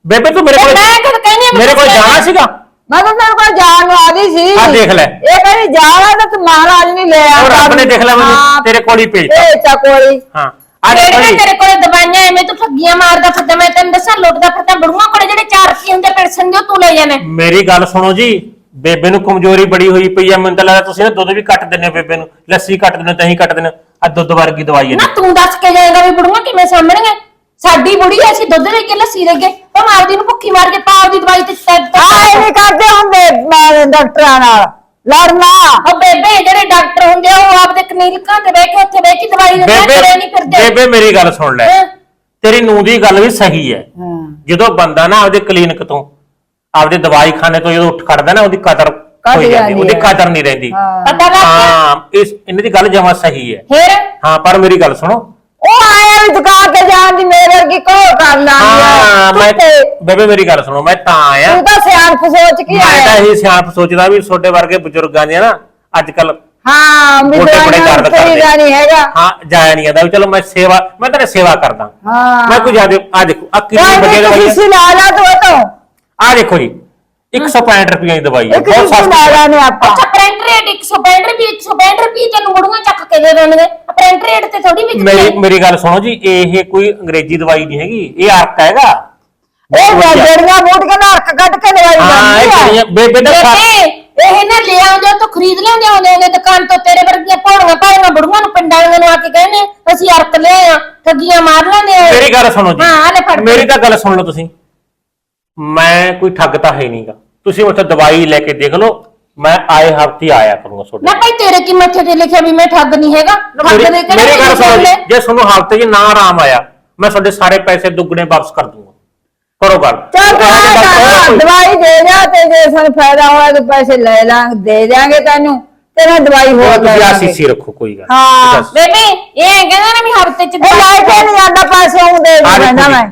ਬੇਬੇ ਤੂੰ ਮੇਰੇ ਕੋਲ ਮੈਂ ਕਦ ਕਹਿੰਦੀ ਵੀ ਮੇਰੇ ਕੋਲ ਤੁਸੀਂ ਜਾਣਾ ਸੀਗਾ। ਮੈਂ ਤਾਂ ਤੇਰੇ ਕੋਲ ਜਾਣ ਨੂੰ ਆ ਗਈ ਸੀ। ਆਹ ਦੇਖ ਲੈ। ਇਹ ਕਹਿੰਦੀ ਜਾਣਾ ਤਾਂ ਤੂੰ ਮਹਾਰਾਜ ਨਹੀਂ ਲੈ ਆ। ਉਹ ਰੱਬ ਨੇ ਦੇਖ ਲਿਆ ਮੈਨੂੰ ਤੇਰੇ ਕੋਲ ਹੀ ਭੇਜਤਾ। ਇਹ ਚਕੋਰੀ ਹਾਂ। ਆ ਜਿਹੜੀਆਂ ਦੇਖੋ ਜੀ। ਤੇਰੇ ਕੋਲੇ ਦਵਾਈਆਂ ਐਵੇਂ ਤੂੰ ਠੱਗੀਆਂ ਮਾਰਦਾ ਫਿਰਦਾ ਮੈਂ ਤੈਨੂੰ ਦੱਸਾਂ ਲੁੱਟਦਾ ਫਿਰਦਾ ਬੁੜੀਆਂ ਕੋਲੇ ਜਿਹੜੇ ਚਾਰ ਰੁਪਏ ਹੁੰਦੇ ਪੈਸੇ ਦੇ ਤੂੰ ਲੈ ਜਾਣੇ ਮੇਰੀ ਗੱਲ ਸੁਣੋ ਜੀ ਬੇਬੇ ਨੂੰ ਕਮਜ਼ੋਰੀ ਬੜੀ ਹੋਈ ਪਈ ਆ ਮੈਨੂੰ ਤਾਂ ਲੱਗਦਾ ਤੁਸੀਂ ਨਾ ਦੁੱਧ ਵੀ ਕੱਟ ਦਿੰਦੇ ਹੋ ਬੇਬੇ ਨੂੰ ਲੱਸੀ ਕੱਟ ਦਿੰਦੇ ਹੋ ਦਹੀਂ ਕੱਟ ਦਿੰਦੇ ਹੋ ਆ ਦੁੱਧ ਵਰਗੀ ਦਵਾਈ ਹੈ ਨਾ ਤੂੰ ਦੱਸ ਕੇ ਜਾਏਗਾ ਵੀ ਬੁੜੀਆਂ ਕਿਵੇਂ ਸਾਂਭਣਗੇ ਸਾਡੀ ਬੁੜੀ ਐ, ਅਸੀਂ ਦੁੱਧ ਲੈ ਕੇ ਲੱਸੀ ਲੈ ਕੇ ਉਹ ਮਾਰਦੀ ਨੂੰ ਭੁੱਖੀ ਮਾਰ ਕੇ ਪਾਉ ਦੀ ਦਵਾਈ ਤੇ ਤੇ- ਆ ਇਹ ਵੀ ਕਰਦੇ ਹੁੰਦੇ ਮੈਂ ਡਾਕਟਰਾਂ ਨਾਲ। ਲੜਨਾ। ਉਹ ਬੇਬੇ ਜਿਹੜੇ ਡਾਕਟਰ ਹੁੰਦੇ ਆ ਉਹ ਆਪਦੇ ਕਲੀਨਿਕਾਂ ਤੇ ਬਹਿ ਕੇ ਉੱਥੇ ਬਹਿ ਕੇ ਦਵਾਈ ਦਿੰਦੇ ਆ, ਨਹੀਂ ਫਿਰਦੇ। ਬੇਬੇ ਮੇਰੀ ਗੱਲ ਸੁਣ ਲੈ। ਹਾਂ। ਤੇਰੀ ਨੂੰਹ ਦੀ ਗੱਲ ਵੀ ਸਹੀ ਹੈ। ਜਦੋਂ ਬੰਦਾ ਨਾ ਆਪਦੇ ਕਲੀਨਿਕ ਤੋਂ ਆਪਦੇ ਦਵਾਈ ਖਾਨੇ ਤੋਂ ਜਦੋਂ ਉੱਠ ਖੜਦਾ ਨਾ ਉਹਦੀ ਕਦਰ ਘੱਟ ਹੋਈ ਜਾਂਦੀ ਜਾਂਦੀ ਉਹਦੀ ਹੈ। ਕਦਰ ਨਹੀਂ ਰਹਿੰਦੀ। ਹਾਂ। ਪਤਾ ਲੱਗ ਗਿਆ। ਹਾਂ ਇਸ ਇਹਨਾਂ ਦੀ ਗੱਲ ਜਮਾ ਸਹੀ ਹੈ। ਫੇਰ? ਹਾਂ ਪਰ ਮੇਰੀ ਗੱਲ ਸੁਣੋ। ਉਹ ਆਇਆ ਵੀ ਦੁਕਾਨ ਤੇ ਜਾਣ ਦੀ ਮੇਰੇ ਵਰਗੀ ਕੋਲ ਕਰ ਲਾਂਗੀ ਹਾਂ ਮੈਂ ਬੇਬੇ ਮੇਰੀ ਗੱਲ ਸੁਣੋ ਮੈਂ ਤਾਂ ਆਇਆ। ਤੂੰ ਤਾਂ ਸਿਆਣਪ ਸੋਚ ਕੇ ਮੈਂ ਤਾਂ ਆਇਆ। ਇਹ ਸਿਆਣਪ ਸੋਚਦਾ ਵੀ ਤੁਹਾਡੇ ਵਰਗੇ ਬਜ਼ੁਰਗਾਂ ਦੀਆਂ ਨਾ ਅੱਜ ਕੱਲ ਹਾਂ ਗੋਡੇ ਬੜੇ ਮਿਦਵਾਨਾ ਦਰਦ ਤੇਰੀ ਕਰਦੇ। ਦਾ ਨਹੀਂ ਹੈਗਾ। ਹਾਂ ਜਾਇਆ ਨਹੀਂ ਜਾਂਦਾ ਵੀ ਚਲੋ ਮੈਂ ਸੇਵਾ ਮੈਂ ਤੇਰੇ ਸੇਵਾ ਕਰਦਾ। ਹਾਂ। ਮੈਂ ਕੋਈ ਜ਼ਿਆਦਾ ਆ ਦੇਖੋ ਆ ਕਿੰਨੀ ਵੱਡੀ ਦਵਾਈ ਤੁਸੀਂ ਲਾ ਲਾ ਤੂੰ ਤੋਂ ਆ ਦੇਖੋ ਜੀ 165 ਰੁਪਏ ਦੀ ਦਵਾਈ ਹੈ ਇੱਕ ਬਹੁਤ ਲਾ ਸਸਤੀ ਲਾ ਨੇ ਆਪਾਂ। ਅੱਛਾ ਪ੍ਰਿੰਟ ਰੇਟ 165 ਰੁਪਏ 165 ਰੁਪਏ ਤੈਨੂੰ ਬੁੜੀਆਂ ਚੱਕ ਕੇ ਦੇ ਦੇਣਗੇ। ਪ੍ਰਿੰਟ ਰੇਟ ਤੇ ਥੋੜੀ ਵਿਕਦੀ ਮੇਰੀ ਹੈ। ਮੇਰੀ ਗੱਲ ਸੁਣੋ ਜੀ ਇਹ ਕੋਈ ਅੰਗਰੇਜ਼ੀ ਦਵਾਈ ਨਹੀਂ ਹੈਗੀ ਇਹ ਅਰਕ ਹੈਗਾ। ਇਹ ਬਹੁਤ ਵਧੀਆ। ਜਿਹੜੀਆਂ ਮੋਟ ਕੇ ਨਾ ਅੱਖ ਕੱਢ ਕੇ ਲਵਾਈ ਹਾਂ ਇਹ ਜਾਂਦੀ ਜਿਹੜੀਆਂ ਆ ਬੇਬੇ ਦਾ ਖਾ- ਬੇਬੇ ਇਹ ਨਾ ਲੈ ਆਉਂਦੇ ਤੋਂ ਖਰੀਦ ਲਿਆਉਂਦੇ ਆਉਂਦੇ ਨੇ ਦੁਕਾਨ ਤੋਂ ਤੇਰੇ ਵਰਗੀਆਂ ਭੋਲੀਆਂ ਭਾਲੀਆਂ ਬੁੜੀਆਂ ਨੂੰ ਪਿੰਡਾਂ ਵਾਲਿਆਂ ਨੂੰ ਆ ਕੇ ਕਹਿੰਦੇ ਅਸੀਂ ਅਰਕ ਲੈ ਆ ਠੱਗੀਆਂ ਮਾਰ ਲੈਂਦੇ ਆ। ਮੇਰੀ ਗੱਲ ਸੁਣੋ ਜੀ ਹਾਂ ਆ ਲੈ ਫੜ ਮੇਰੀ ਤਾਂ ਗੱਲ ਸੁਣ ਲਓ ਤੁਸੀਂ। ਮੈਂ ਕੋਈ ਠੱਗ ਤਾਂ ਹੈ ਨਹੀਂਗਾ ਤੁਸੀਂ ਉੱਥੇ ਦਵਾਈ ਲੈ ਕੇ ਦੇਖ ਲਓ ਮੈਂ ਆਏ ਹਫ਼ਤੇ ਆਇਆ ਕਰੂੰਗਾ ਤੁਹਾਡੇ ਨਾ ਭਾਈ ਤੇਰੇ ਕੀ ਮੱਥੇ ਤੇ ਲਿਖਿਆ ਵੀ ਮੈਂ ਠੱਗ ਨਹੀਂ ਹੈਗਾ ਠੱਗ ਮੇਰੀ ਦੇ ਕੇ ਮੇਰੀ ਗੱਲ ਸੁਣੋ ਜੀ ਲੈ। ਜੇ ਤੁਹਾਨੂੰ ਹਫ਼ਤੇ 'ਚ ਨਾ ਆਰਾਮ ਆਇਆ ਮੈਂ ਤੁਹਾਡੇ ਸਾਰੇ ਪੈਸੇ ਦੁੱਗਣੇ ਵਾਪਸ ਕਰ ਦੂੰਗਾ ਕਰੋ ਗੱਲ ਚੱਲ। ਦਵਾਈ ਦੇ ਜਾ ਤੇ ਜੇ ਸਾਨੂੰ ਫਾਇਦਾ ਹੋਇਆ ਤਾਂ ਪੈਸੇ ਲੈ ਲਾਂਗੇ ਦੇ ਦਿਆਂਗੇ ਤੈਨੂੰ ਤੇ ਮੈਂ ਦਵਾਈ ਹੋਰ ਲੈ ਤੁਸੀਂ ਲਾਂਗੇ ਆਸੀਸੀ ਰੱਖੋ ਕੋਈ ਗੱਲ ਹਾਂ। ਬੇਬੇ ਇਹ ਕਹਿੰਦਾ ਨਾ ਵੀ ਹਫ਼ਤੇ ਚ ਇਹ ਲੈ ਕੇ ਨਹੀਂ ਜਾਂਦਾ ਪੈਸੇ ਉਹ ਦੇ ਦੇਖੋ ਮੈਂ।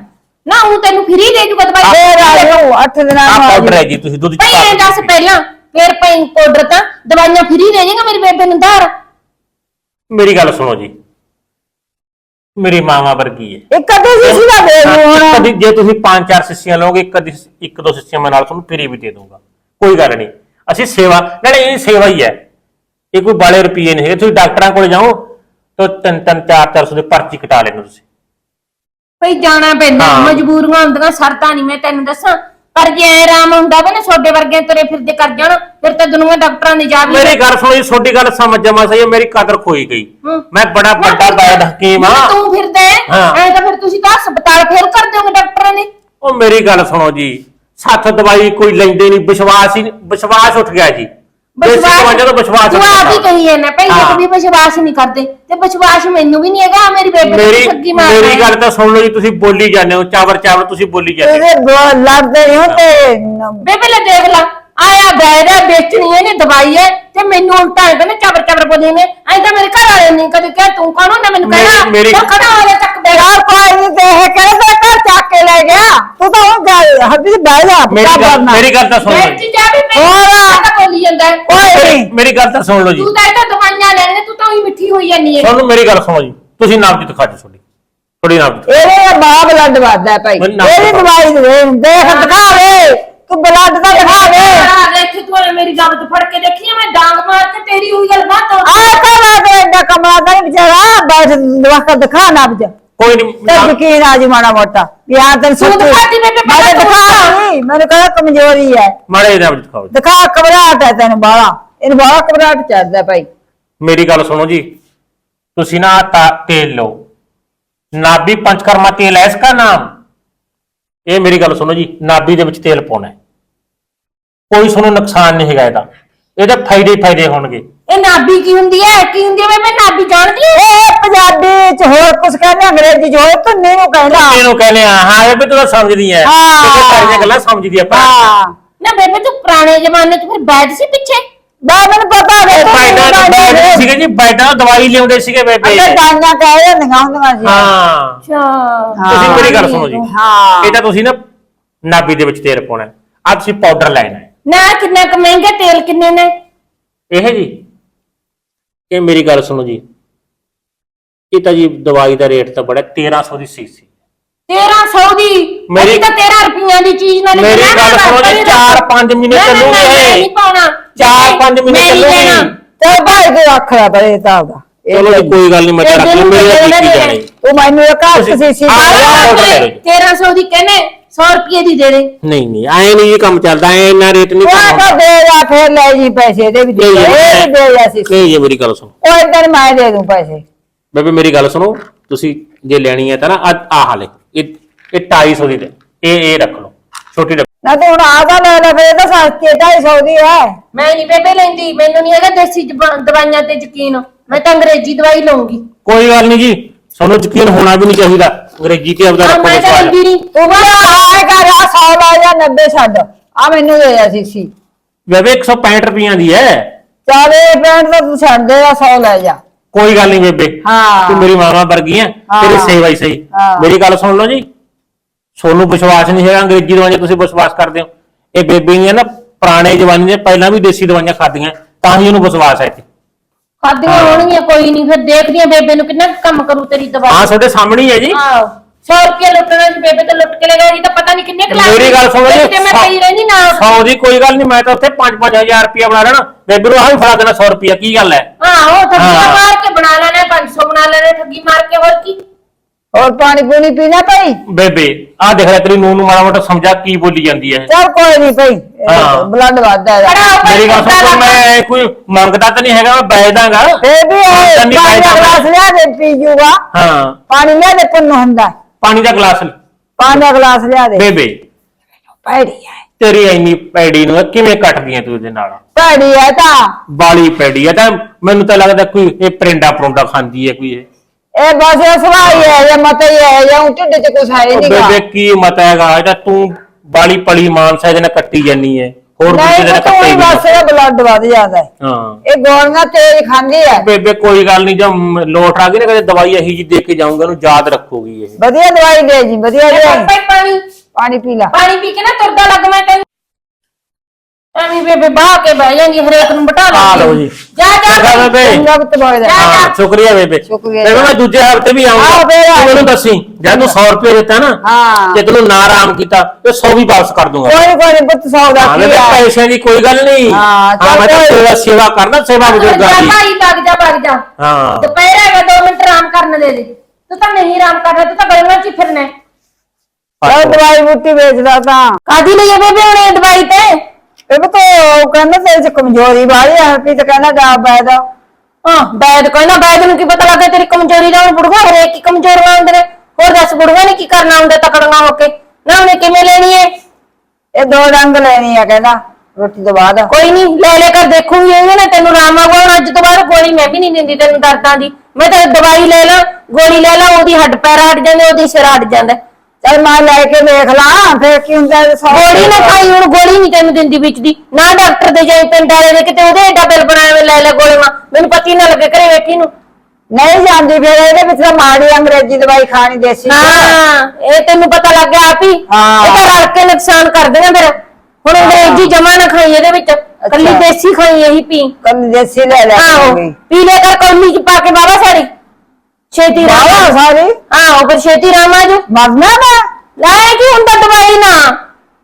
ਨਾ ਉਹ ਤੈਨੂੰ ਫ੍ਰੀ ਦੇ ਜੂਗਾ ਦਵਾਈ ਫੇਰ ਆ ਜਾਊ ਅੱਠ ਦਿਨਾਂ ਆਹ ਨੂੰ ਆ ਪਾਊਡਰ ਹੈ। ਜੀ ਤੁਸੀਂ ਦੁੱਧ ਚ ਭਾਈ ਪਾ ਕੇ। ਦੱਸ ਪਹਿਲਾਂ ਫੇਰ ਪਈ ਪਾਊਡਰ ਤਾਂ ਦਵਾਈਆਂ ਫ੍ਰੀ ਦੇ ਜਾਏਗਾ ਮੇਰੀ ਬੇਬੇ ਨੂੰ ਧਾਰ। ਮੇਰੀ ਗੱਲ ਸੁਣੋ ਜੀ। ਮੇਰੀ ਮਾਵਾ ਵਰਗੀ ਹੈ ਇੱਕ ਅੱਧੀ ਸੀ ਦਾ ਦੇ ਦੂੰ ਇੱਕ ਹੁਣ। ਅੱਧੀ- ਜੇ ਤੁਸੀਂ ਪੰਜ ਚਾਰ ਸਿੱਸੀਆਂ ਲਓਗੇ ਇੱਕ ਅੱਧੀ ਇੱਕ ਦੋ ਸਿੱਸੀਆਂ ਮੈਂ ਨਾਲ ਤੁਹਾਨੂੰ ਫ੍ਰੀ ਵੀ ਦੇ ਦੂੰਗਾ ਕੋਈ ਗੱਲ ਨਹੀਂ। ਅਸੀਂ ਸੇਵਾ ਨਾਲੇ ਇਹ ਸੇਵਾ ਹੀ ਹੈ। ਇਹ ਕੋਈ ਬਾਲੇ ਰੁਪਏ ਨਹੀਂ ਹੈਗੇ। ਤੁਸੀਂ ਡਾਕਟਰਾਂ ਕੋਲ ਜਾਓ ਤਾਂ ਤਿੰਨ ਤਿੰਨ ਚਾਰ ਚਾਰ ਸੌ ਦੀ ਪਰਚੀ ਕਟਾ ਲੈਣਾ ਤੁਸੀਂ। ਭਈ ਜਾਣਾ ਪੈਂਦਾ ਹਾਂ। ਮਜਬੂਰੀਆਂ ਹੁੰਦੀਆਂ ਸਰਦਾ ਨਹੀਂ ਮੈਂ ਤੈਨੂੰ ਦੱਸਾਂ ਪਰ ਜੇ ਐ ਆਰਾਮ ਹੁੰਦਾ ਵਾ ਨਾ ਛੋਡੇ ਵਰਗੇ ਤੁਰੇ ਫਿਰਦੇ ਕਰ ਜਾਣ ਫਿਰ ਤਾਂ ਦੁਨੀਆ ਡਾਕਟਰਾਂ ਦੀ ਜਾ ਵੀ ਮੇਰੀ ਗੱਲ ਸੁਣੋ ਤੁਹਾਡੀ ਗੱਲ ਸਮਝ ਜਮਾ ਸਹੀ ਹੈ ਮੇਰੀ ਕਦਰ ਖੋਈ ਗਈ ਹੂੰ। ਮੈਂ ਬੜਾ ਵੱਡਾ ਫਿਰ ਬੈਦ ਹਕੀਮ ਆ ਜੇ ਤੂੰ ਫਿਰਦਾ ਹਾਂ। ਐ ਤਾਂ ਫਿਰ ਤੁਸੀਂ ਤਾਂ ਹਸਪਤਾਲ ਫੇਲ ਕਰ ਦਿਓਗੇ ਡਾਕਟਰਾਂ ਨੇ ਉਹ ਮੇਰੀ ਗੱਲ ਸੁਣੋ ਜੀ ਸੱਤ ਦਵਾਈ ਕੋਈ ਲੈਂਦੇ ਨਹੀਂ ਵਿਸ਼ਵਾਸ ਹੀ ਵਿਸ਼ਵਾਸ ਉੱਠ ਗਿਆ ਜੀ ਦੇਸੀ ਦਵਾਈਆਂ ਤੋਂ ਵਿਸ਼ਵਾਸ ਤੂੰ ਉੱਠ ਆਪ ਹੀ ਗਿਆ ਕਹੀ ਜਾਂਦਾ ਭਾਈ ਹਾਂ। ਇਹ ਵੀ ਵਿਸ਼ਵਾਸ ਨਹੀਂ ਕਰਦੇ ਤੇ ਵਿਸ਼ਵਾਸ ਮੈਨੂੰ ਵੀ ਨਹੀਂ ਹੈਗਾ ਮੇਰੀ ਬੇਬੇ ਮੇਰੀ ਦੀ ਠੱਗੀ ਮਾਰ ਮੇਰੀ ਗੱਲ ਤਾਂ ਸੁਣ ਲਓ ਜੀ ਤੁਸੀਂ ਬੋਲੀ ਜਾਂਦੇ ਹੋ ਚਾਵਰ ਚਾਵਰ ਤੁਸੀਂ ਬੋਲੀ ਜਾਂਦੇ ਹੋ। ਇਹਦੇ ਦੋ ਲੜਦੇ ਨਹੀਂ ਹੁੰਦੇ ਬੇਬੇ ਲੈ ਦੇਖ ਲਾ ਆਇਆ ਬੈਦ ਹੈ ਵੇਚਣੀ ਇਹਨੇ ਦਵਾਈ ਹੈ ਤੇ ਮੈਨੂੰ ਉਲਟਾ ਹੈ ਕਹਿੰਦੇ ਚਬਰ ਚਬਰ ਬੋਲੀ ਨੇ ਐਂ ਤਾਂ ਮੇਰੇ ਘਰ ਵਾਲੇ ਨਹੀਂ ਕਦੇ ਕਿਹਾ ਤੂੰ ਕੌਣ ਹੁੰਦਾ ਮੈਨੂੰ ਮੇਰੀ- ਕਹਿਣਾ। ਮੇਰੀ- ਤਾਂ ਖੜਾ ਹੋ ਜਾ ਚੱਕ ਦੇ ਯਾਰ ਕੋਈ ਨਹੀਂ ਤੇ ਇਹ ਕਹਿੰਦਾ ਘਰ ਚੱਕ ਕੇ ਲੈ ਗਿਆ ਤੂੰ ਤਾਂ ਹੁਣ ਗੱਲ ਹੱਬੀ ਬਹਿ ਜਾ ਮੇਰੀ ਗੱਲ ਕਰਨਾ? ਮੇਰੀ ਗੱਲ ਤਾਂ ਸੁਣ ਲਓ ਜੀ। ਜਾ ਵੀ ਹੋਰ। ਮੈਂ ਤਾਂ ਬੋਲੀ ਜਾਂਦਾ। ਹੈ। ਕੋਈ ਮੇਰੀ- ਮੇਰੀ ਗੱਲ ਤਾਂ ਸੁਣ ਲਓ ਜੀ। ਤੂੰ ਤਾਂ ਇਹ ਤਾਂ ਦਵਾਈਆਂ ਲੈਣੀਆਂ ਤੂੰ ਤਾਂ ਉਹੀ ਮਿੱਠੀ ਹੋਈ ਜਾਨੀ ਹੈ। ਤੁਹਾਨੂੰ ਮੇਰੀ ਗੱਲ ਸੁਣੋ ਜੀ। ਤੁਸੀਂ ਨਾਮਜਿਤ ਖਾਜੋ ਤੁਹਾਡੀ। ਤੁਹਾਡੀ ਨਾਮਜਿਤ ਇਹਦੇ ਬਾਪ ਬਲੱਡ ਵੱਧਦਾ ਹੈ ਭਾਈ। ਮੈਨੂੰ ਨਾ ਇਹਦੀ ਪਤਾ। ਦਵਾਈ ਦੇ ਦੇਖ ਦਿਖਾਵੇ ਤੂੰ ਬਲੱਡ ਤਾਂ ਦਿਖਾਵੇ ਆ ਦੇਖ ਤੂੰ ਮੇਰੀ ਗੱਲ ਤੋਂ ਫੜ ਕੇ ਦੇਖੀ ਮੈਂ ਡਾਂਗ ਮਾਰ ਕੇ ਤੇਰੀ ਹੋਈ ਗੱਲ ਬਾਤ। ਆ ਤਾਂ ਮੈਂ ਤੇ ਐਡਾ ਕਮਲਾ ਨਹੀਂ ਵਿਚਾਰਾ। ਬੈਠ ਦਵਾਖਾ ਦਿਖਾ ਨਾ ਬਜ ਕੋਈ ਤੇ ਨਹੀਂ ਯਕੀਨ ਆ ਜੀ ਮਾੜਾ ਮੋਟਾ? ਆ ਤੈਨੂੰ ਤੂੰ ਸੱਚੀ ਦਿਖਾਤੀ ਬੇਬੇ, ਮੈਂ ਪਹਿਲਾਂ ਦਿਖਾ ਨਹੀਂ ਮੈਨੂੰ ਕਹਿੰਦਾ ਕਮਜ਼ੋਰੀ ਹੈ। ਮਾੜੇ ਨਾਮਜਿਤ ਖਾਓ ਜੀ। ਦਿਖਾ ਘਬਰਾਹਟ ਹੈ ਤੈਨੂੰ ਬਾਹਲਾ। ਇਹਨੂੰ ਬਾਹਲਾ ਘਬਰਾਹਟ ਚੜਦਾ ਭਾਈ। ਮੇਰੀ ਗੱਲ ਸੁਣੋ ਜੀ। ਤੁਸੀਂ ਨਾ ਤਾ ਤੇਲ ਲਓ। ਨਾਭੀ ਪੰਚਕਰਮਾ ਤੇਲ ਹੈ ਇਸਕਾ ਨਾਮ? ਇਹ ਮੇਰੀ ਗੱਲ ਸੁਣੋ ਜੀ। ਨਾਭੀ ਦੇ ਵਿੱਚ ਤੇਲ ਪਾਉਣਾ ਹੈ। ਕੋਈ ਤੁਹਾਨੂੰ ਨੁਕਸਾਨ ਨਹੀਂ ਹੈਗਾ ਇਹਦਾ। ਇਹਦੇ ਫਾਇਦੇ ਹੀ ਫਾਇਦੇ ਹੋਣਗੇ। ਇਹ ਨਾਭੀ ਕੀ ਹੁੰਦੀ ਹੈ? ਕੀ ਹੁੰਦੀ ਹੈ ਮੈਂ ਨਾਭੀ ਜਾਣਦੀ ਹਾਂ? ਇਹ ਪੰਜਾਬੀ ਚ ਹੋਰ ਕੁਝ ਕਹਿੰਦੇ ਅੰਗਰੇਜ਼ੀ ਚ ਹੋਏ ਧੁੰਨੇ ਨੂੰ ਕਹਿੰਦਾ ਇਹਨੂੰ ਕਹਿੰਦੇ ਆ। ਹਾਂ ਇਹ ਵੀ ਤੂੰ ਤਾਂ ਸਮਝਦੀ ਐ। ਹਾਂ। ਇਹ ਸਾਰੀਆਂ ਗੱਲਾਂ ਸਮਝਦੀ ਐ ਪਰ ਹਾਂ। ਨਾ ਬੇਬੇ ਤੂੰ ਪੁਰਾਣੇ ਜ਼ਮਾਨੇ 'ਚ ਫਿਰ ਬੈਠ ਸੀ ਪਿੱਛੇ? ਬਾ ਮੈਨੂੰ ਪਤਾ ਹੈ ਬਾਇਦਾ ਤੂੰ ਬੈਠ ਸੀਗੇ ਜੀ ਬੈਠਾ ਦਵਾਈ ਲਿਆਉਂਦੇ ਸੀਗੇ ਬੇਬੇ। ਅੱਗੇ ਦਾਈਆਂ ਕਹਿ ਜਾਂਦੀਆਂ ਹੁੰਦੀਆਂ ਸੀ। ਹਾਂ। ਅੱਛਾ। ਤੁਸੀਂ ਮੇਰੀ ਗੱਲ ਸੁਣੋ ਜੀ। ਹਾਂ। ਇਹ ਤਾਂ ਤੁਸੀਂ ਨਾ ਨਾਭੀ ਦੇ ਵਿੱਚ ਤੇਲ ਪਾਉਣਾ। ਆ ਤੁਸੀਂ ਪਾਊਡਰ ਲੈਣਾ। ਹੈ ਨਾ ਕਿੰਨਾ ਕੁ ਮਹਿੰਗਾ ਤੇਲ ਕਿੰਨੇ ਨੇ? ਇਹ ਜੀ। ਇਹ ਮੇਰੀ ਗੱਲ ਸੁਣੋ ਜੀ। ਇਹ ਤਾਂ ਜੀ ਦਵਾਈ ਦਾ ਰੇਟ ਤਾਂ ਬੜਾ 1300 ਦੀ ਸੀਸੀ 1300 ਦੀ? ਮੇਰੀ- ਅਸੀਂ ਤਾਂ 13 ਰੁਪਈਆਂ ਦੀ ਚੀਜ਼ ਨਾਲ ਮੇਰੀ ਗੱਲ ਸੁਣੋ ਜੀ 4-5 ਮਹੀਨੇ ਚੱਲੂਗੇ ਨਹੀਂ ਪਾਉਣਾ। ਚਾਰ ਪੰਜ ਮਹੀਨੇ ਚੱਲੂਗੀ। ਤੇ ਭਾਈ ਦੇ ਰੱਖ ਲਿਆ ਬੜੇ ਤਾਂ ਦਾ ਚਲੋ ਜੀ ਕੋਈ ਗੱਲ ਨਹੀਂ ਮੈਂ ਤਾਂ ਰੱਖ ਲਈ ਮੇਰੀ ਤਾਂ ਕੀਤੀ ਜਾਣੀ। ਤੂੰ ਮੈਨੂੰ ਇੱਕ ਹੱਥ ਤੁਸੀਂ- ਸੀ ਸੀ ਆਹ, ਆਹ, order ਲੈ ਲਓ। ਜੀ। 1300 ਦੀ ਕਹਿੰਦੇ। 100 ਰੁਪਏ ਦੀ ਦੇ ਦੇ ਨਹੀਂ ਨਹੀਂ ਐ ਨਹੀਂ ਜੀ ਕੰਮ ਚੱਲਦਾ ਐ ਇੰਨਾ ਰੇਟ ਨਹੀਂ ਉਹ ਤਾਂ ਦੇ ਜਾ ਫਿਰ ਲੈ ਜੀ ਪੈਸੇ ਦੇ ਵੀ ਦੇ ਨਹੀਂ, ਇਹ ਦੇ ਜਾ ਸੀ ਨਹੀਂ ਜੀ ਮੇਰੀ ਗੱਲ ਸੁਣੋ। ਉਹ ਇਧਰ ਮੈਂ ਦੇ ਦੂੰ ਪੈਸੇ। ਬੇਬੇ ਮੇਰੀ ਗੱਲ ਸੁਣੋ ਤੁਸੀਂ ਜੇ ਲੈਣੀ ਹੈ ਤਾਂ ਨਾ ਆਹ- ਆਹ ਹਾਲੇ ਇਹ ਇਹ 250 ਦੀ ਦੇ ਇਹ ਇਹ ਰੱਖ ਲਓ ਛੋਟੀ ਡੱਬੀ ਨਾ ਤੂੰ ਹੁਣ ਆ ਤਾਂ ਲੈ ਲੈ ਫਿਰ ਤਾਂ ਸਸਤੀ 250 ਦੀ ਹੈ। ਮੈਂ ਨਹੀਂ ਬੇਬੇ ਲੈਂਦੀ ਮੈਨੂੰ ਨਹੀਂ ਹੈਗਾ ਦੇਸੀ ਜ਼ਬਾ- ਦਵਾਈਆਂ ਤੇ ਯਕੀਨ। ਮੈਂ ਤਾਂ ਅੰਗਰੇਜ਼ੀ ਦਵਾਈ ਲਵਾਂਗੀ ਕੋਈ ਗੱਲ ਨਹੀਂ ਜੀ ਸਾਨੂੰ ਯਕੀਨ ਹੋਣਾ ਵੀ ਨਹੀਂ ਚਾਹੀਦਾ ਅੰਗਰੇਜ਼ੀ ਤੇ ਆਪਦਾ ਆ ਰੱਖੋ ਮੈਂ ਤਾਂ ਵਿਸ਼ਵਾਸ। ਲੈਂਦੀ ਨਹੀਂ ਤੂੰ ਬਸ ਆਏ ਕਰ ਆ 100 ਲੈ ਜਾ 90 ਛੱਡ ਆ ਮੈਨੂੰ ਦੇ ਜਾ ਸੀ ਸੀ ਬੇਬੇ 165 ਰੁਪਈਆਂ ਦੀ ਹੈ ਚੱਲ ਪੈਂਟ ਤਾਂ ਤੂੰ ਛੱਡ ਦੇ ਆ 100 ਲੈ ਜਾ ਕੋਈ ਗੱਲ ਨਹੀਂ ਬੇਬੇ ਹਾਂ। ਤੂੰ ਮੇਰੀ ਮਾਵਾ ਵਰਗੀ ਹੈ ਹਾਂ। ਤੇਰੀ ਸੇਵਾ ਹੀ ਸਹੀ ਹਾਂ। ਮੇਰੀ ਗੱਲ ਸੁਣ ਲਓ ਜੀ ਸੋਨੂੰ ਵਿਸ਼ਵਾਸ ਨਹੀਂ ਹੈਗਾ ਅੰਗਰੇਜ਼ੀ ਦਵਾਈਆਂ ਤੁਸੀਂ ਵਿਸ਼ਵਾਸ ਕਰਦੇ ਹੋ ਇਹ ਬੇਬੇ ਨੇ ਨਾ ਪੁਰਾਣੇ ਜਵਾਨੀ ਦੇ ਪਹਿਲਾਂ ਵੀ ਦੇਸੀ ਦਵਾਈਆਂ ਖਾਧੀਆਂ ਤਾਂ ਹੀ ਉਹਨੂੰ ਵਿਸ਼ਵਾਸ ਹੈ ਇੱਥੇ ਖਾਦੀਆਂ ਹੋਣਗੀਆਂ ਕੋਈ ਨਹੀਂ ਫਿਰ ਦੇਖਦੀਆਂ ਬੇਬੇ ਨੂੰ ਕਿੰਨਾ ਕੁ ਕੰਮ ਕਰੂ ਤੇਰੀ ਦਵਾਈ। ਹਾਂ ਤੁਹਾਡੇ ਸਾਹਮਣੇ ਹੀ ਹੈ ਜੀ। ਆਹੋ 100 ਰੁਪਏ ਲੁੱਟਣਾ ਸੀ ਬੇਬੇ ਤਾਂ ਲੁੱਟ ਕੇ ਲਗਾ ਜੀ ਤਾਂ ਪਤਾ ਨਹੀਂ ਕਿੰਨੇ ਕਲਾਸ ਮੇਰੀ ਗੱਲ ਸੁਣੋ ਜੀ ਤੇ ਮੈਂ ਪਈ ਰਹਿੰਦੀ ਨਾ ਸੌ ਦੀ ਕੋਈ ਗੱਲ ਨਹੀਂ ਮੈਂ ਤਾਂ ਉੱਥੇ 5-5000 ਰੁਪਇਆ ਬਣਾ ਲੈਣਾ ਬੇਬੇ ਨੂੰ ਆਹ ਵੀ ਫੜਾ ਦੇਣਾ 100 ਰੁਪਇਆ ਕੀ ਗੱਲ ਹੈ? ਆਹੋ ਠੱਗੀਆਂ ਹਾਂ। ਮਾਰ ਕੇ ਬਣਾ ਲੈਣਾ 500 ਬਣਾ ਲੈਣਾ ਠੱਗੀ ਮਾਰ ਕੇ ਹੋਰ ਕੀ? ਹੋਰ ਪਾਣੀ ਪੂਣੀ ਪੀਣਾ ਭਾਈ? ਬੇਬੇ ਆਹ ਦੇਖ ਲੈ ਤੇਰੀ ਨੂੰਹ ਨੂੰ ਮਾੜਾ ਮੋਟਾ ਸਮਝਾ ਕੀ ਬੋਲੀ ਜਾਂਦੀ ਹੈ। ਚੱਲ ਕੋਈ ਨਹੀਂ ਭਾਈ ਹਾਂ। ਬਲੱਡ ਵੱਧਦਾ ਇਹਦਾ। ਮੇਰੀ ਗੱਲ ਸੁਣ। ਮੈਂ ਕੋਈ ਮੰਗਦਾ ਤਾਂ ਨਹੀਂ ਹੈਗਾ ਮੈਂ ਬੈਠ ਦਾਂਗਾ ਫੇਰ ਵੀ ਇਹ ਪਾਣੀ ਦਾ ਗਲਾਸ ਲਿਆ ਦੇ ਪੀ ਜੂਗਾ। ਹਾਂ। ਪਾਣੀ ਲਿਆ ਦੇ ਪੁੰਨ ਹੁੰਦਾ। ਪਾਣੀ ਦਾ ਗਲਾਸ ਲੈ। ਪਾਣੀ ਦਾ ਗਲਾਸ ਲਿਆ ਦੇ। ਬੇਬੇ। ਭੈੜੀ ਹੈ ਤੇਰੀ ਇੰਨੀ ਪੈੜੀ ਨੂੰ ਕਿਵੇਂ ਕੱਟਦੀ ਹੈ ਤੂੰ ਇਹਦੇ ਨਾਲ? ਭੈੜੀ ਹੈ ਤਾਂ। ਬਾਲੀ ਪੈੜੀ ਹੈ ਤਾਂ ਮੈਨੂੰ ਤਾਂ ਲੱਗਦਾ ਕੋਈ ਇਹ ਪਰਿੰਡਾ ਪਰੋਂਡਾ ਖਾਂਦੀ ਹੈ ਕੋਈ ਇਹ। ਇਹ ਬਸ ਇਹ ਸਵਾਈ ਹੈ ਜਾਂ ਮਤ ਹੀ ਹੈ ਜਾਂ ਢਿੱਡ ਚ ਕੁਛ ਹੈ ਉਹ ਨਹੀਂ ਬੇਬੇ ਕੀ ਮਤ ਹੈਗਾ? ਇਹਦਾ ਤੂੰ ਬਾਲੀ ਪਲੀ ਮਾਨਸਾ ਇਹਦੇ ਨਾਲ ਕੱਟੀ ਜਾਨੀ ਹੈ ਹੋਰ ਨਹੀਂ ਇਹਦੇ ਨਾਲ ਤੂੰ ਕੱਟੇ ਹੀ ਵੀ ਬਸ ਇਹ ਬਲੱਡ ਵੱਧ ਜਾਂਦਾ ਹੈ। ਹਾਂ। ਇਹ ਗੋਲੀਆਂ ਤੇਜ਼ ਖਾਂਦੀ ਹੈ। ਬੇਬੇ ਕੋਈ ਗੱਲ ਨਹੀਂ ਜਦ ਮ- ਲੋਟ ਆ ਗਈ ਨਾ ਕਦੇ ਦਵਾਈ ਇਹੀ ਜੀ ਦੇ ਕੇ ਜਾਊਂਗਾ ਉਹਨੂੰ ਯਾਦ ਰੱਖੂਗੀ ਇਹ। ਵਧੀਆ ਦਵਾਈ ਦੇ ਜੀ ਵਧੀਆ ਦੇ ਭਾਈ ਪਾਣੀ। ਪਾਣੀ ਪੀ ਲੈ। ਪਾਣੀ ਪੀ ਕੇ ਨਾ ਤੁਰਦਾ ਲੱਗ ਮੈਂ ਤੈਨੂੰ। ਐਵੇਂ ਬੇਬੇ ਬਾਹ ਕੇ ਬਹਿ ਜਾਂਦੀ ਹਰੇਕ ਨੂੰ ਬਿਠਾ ਲਾ ਆ। ਲਓ ਜੀ। ਜਾ ਜਾ ਚੰਗਾ। ਬੇਬੇ ਚੰਗਾ ਪੁੱਤ ਬਗਦਾ ਹਾਂ ਸ਼ੁਕਰੀਆ ਬੇਬੇ। ਸ਼ੁਕਰੀਆ। ਬੇਬੇ ਮੈਂ ਦੂਜੇ ਹਫ਼ਤੇ ਵੀ ਆਉਂਗਾ ਆਓ ਬੇਬੇ, ਤੂੰ ਮੈਨੂੰ ਦੱਸੀ ਜਦ ਤੂੰ 100 ਰੁਪਏ ਦਿੱਤਾ ਨਾ ਹਾਂ। ਜੇ ਤੈਨੂੰ ਨਾ ਆਰਾਮ ਕੀਤਾ ਤੇ 100 ਵੀ ਵਾਪਸ ਕਰ ਦੂੰਗਾ। ਕੋਈ ਕੋਈ ਨੀ ਪੁੱਤ ਸੌ ਦਾ ਹਾਂ ਕੀ ਬੇਬੇ ਹੈ ਪੈਸੇ ਦੀ ਕੋਈ ਗੱਲ ਨਹੀਂ। ਹਾਂ, ਚੱਲ ਮੈਂ ਤਾਂ ਕੋਈ- ਸੇਵਾ ਸੇਵਾ ਕਰਦਾ ਸੇਵਾ ਬਜ਼ੁਰਗਾਂ ਜਾ ਦੀ। ਭਾਈ ਵਗ ਜਾ ਵਗ ਜਾ। ਹਾਂ। ਦੁਪਹਿਰ ਹੈਗਾ 2 ਮਿੰਟ ਆਰਾਮ ਕਰਨ ਦੇ ਦੇ। ਤੂੰ ਤਾਂ ਨਹੀਂ ਆਰਾਮ ਕਰਦਾ ਤੂੰ ਤਾਂ ਗਲੀਆਂ 'ਚ ਹੀ ਫਿਰਨਾ। ਹੈ। ਉਹ ਦਵਾਈ ਬੂਟੀ ਵੇਚਦਾ ਤਾਂ। ਕਾਦੀ ਲਈ ਆ ਬੇਬੇ ਹੁਣ ਇਹ ਦਵਾਈ ਤੇ? ਇਹ ਬਤੋ ਉਹ ਕਹਿੰਦਾ ਤੇਰੇ ਚ ਕਮਜ਼ੋਰੀ ਬਾਹਲੀ ਆ ਹਰਪੀ ਤੇ ਕਹਿੰਦਾ ਜਾ ਬੈਦਾ ਹਾਂ ਬੈਦ ਕਹਿੰਦਾ ਬੈਦ ਨੂੰ ਕੀ ਪਤਾ ਲੱਗਾ ਤੇਰੀ ਕਮਜ਼ੋਰੀ ਦਾ ਹੁਣ ਬੁੜਗਾ ਹਰੇਕ ਕੀ ਕਮਜ਼ੋਰ ਹੁੰਦੇ ਨੇ ਹੋਰ ਦੱਸ ਬੁੜਗਾ ਨੇ ਕੀ ਕਰਨਾ ਹੁੰਦਾ ਤਕੜੀਆਂ ਹੋ ਕੇ? ਨਾ ਉਹਨੇ ਕਿਵੇਂ ਲੈਣੀ ਹੈ ਇਹ ਦੋ ਡੰਗ ਲੈਣੀ ਆ ਕਹਿੰਦਾ ਰੋਟੀ ਤੋਂ ਬਾਅਦ। ਕੋਈ ਨਹੀਂ ਲੈ ਲੈ ਕਰ ਦੇਖੂਗੀ ਇਹਨੇ ਨਾ ਤੈਨੂੰ ਰਾਮ ਹੁਣ ਅੱਜ ਤੋਂ ਬਾਅਦ ਗੋਲੀ ਮੈਂ ਵੀ ਨਹੀਂ ਦਿੰਦੀ ਤੈਨੂੰ ਦਰਦਾਂ ਦੀ। ਮੈਂ ਤਾਂ ਦਵਾਈ ਲੈ ਲਾਂ ਗੋਲੀ ਲੈ ਲਾਂ ਉਹਦੀ ਹੱਡ ਪੈਰ ਹਟ ਜਾਂਦੇ ਉਹਦੀ ਸਿਰ ਹਟ ਜਾਂਦਾ। ਚੱਲ ਮੈਂ ਲੈ ਕੇ ਦੇਖ ਲਾਂ ਫਿਰ ਕੀ ਹੁੰਦਾ ਸੌ ਗੋਲੀ ਨਾ ਖਾਈ ਹੁਣ ਗੋਲੀ ਨਹੀਂ ਤੈਨੂੰ ਦਿੰਦੀ ਵਿੱਚ ਦੀ। ਨਾ ਡਾਕਟਰ ਦੇ ਜਾਈ ਪਿੰਡ ਵਾਲੇ ਦੇ ਕਿਤੇ ਉਹਦੇ ਏਡਾ ਬਿੱਲ ਬਣਾਇਆ ਹੋਇਆ ਲੈ ਲੈ ਗੋਲੀ ਮਾਂ ਮੈਨੂੰ ਪਤੀ ਨਾ ਲੱਗੇ ਘਰੇ ਬੈਠੀ ਨੂੰ। ਨਹੀਂ ਜਾਂਦੀ ਫਿਰ ਇਹਦੇ ਵਿੱਚ ਤਾਂ ਮਾੜੀ ਅੰਗਰੇਜ਼ੀ ਦਵਾਈ ਖਾਣੀ ਦੇਸੀ ਹਾਂ ਇਹ ਤੈਨੂੰ ਪਤਾ ਲੱਗ ਗਿਆ ਆਪ ਹੀ। ਹਾਂ। ਇਹ ਤਾਂ ਰਲ ਕੇ ਨੁਕਸਾਨ ਕਰਦੇ ਨੇ ਫਿਰ। ਹੁਣ ਅੰਗਰੇਜ਼ੀ ਜਮਾ ਨਾ ਖਾਈ ਇਹਦੇ ਵਿੱਚ। ਕੱਲੀ ਦੇਸੀ ਖਾਈ ਇਹੀ ਪੀ। ਕੰਨ ਦੇਸੀ ਲੈ ਲੈ ਆਹੋ ਪੀ ਲੈ ਕਰ ਕੌਲੀ ਚ ਪਾ ਕੇ ਬਾਬਾ ਸਾਰੀ ਛੇਤੀ ਰਾਮ ਸਾਰੀ ਛੇਤੀ ਰਾਮ ਆ ਜਾ ਮਰਨਾ ਨਾ ਲੈ ਕੀ ਹੁੰਦਾ ਦਵਾਈ ਨਾ।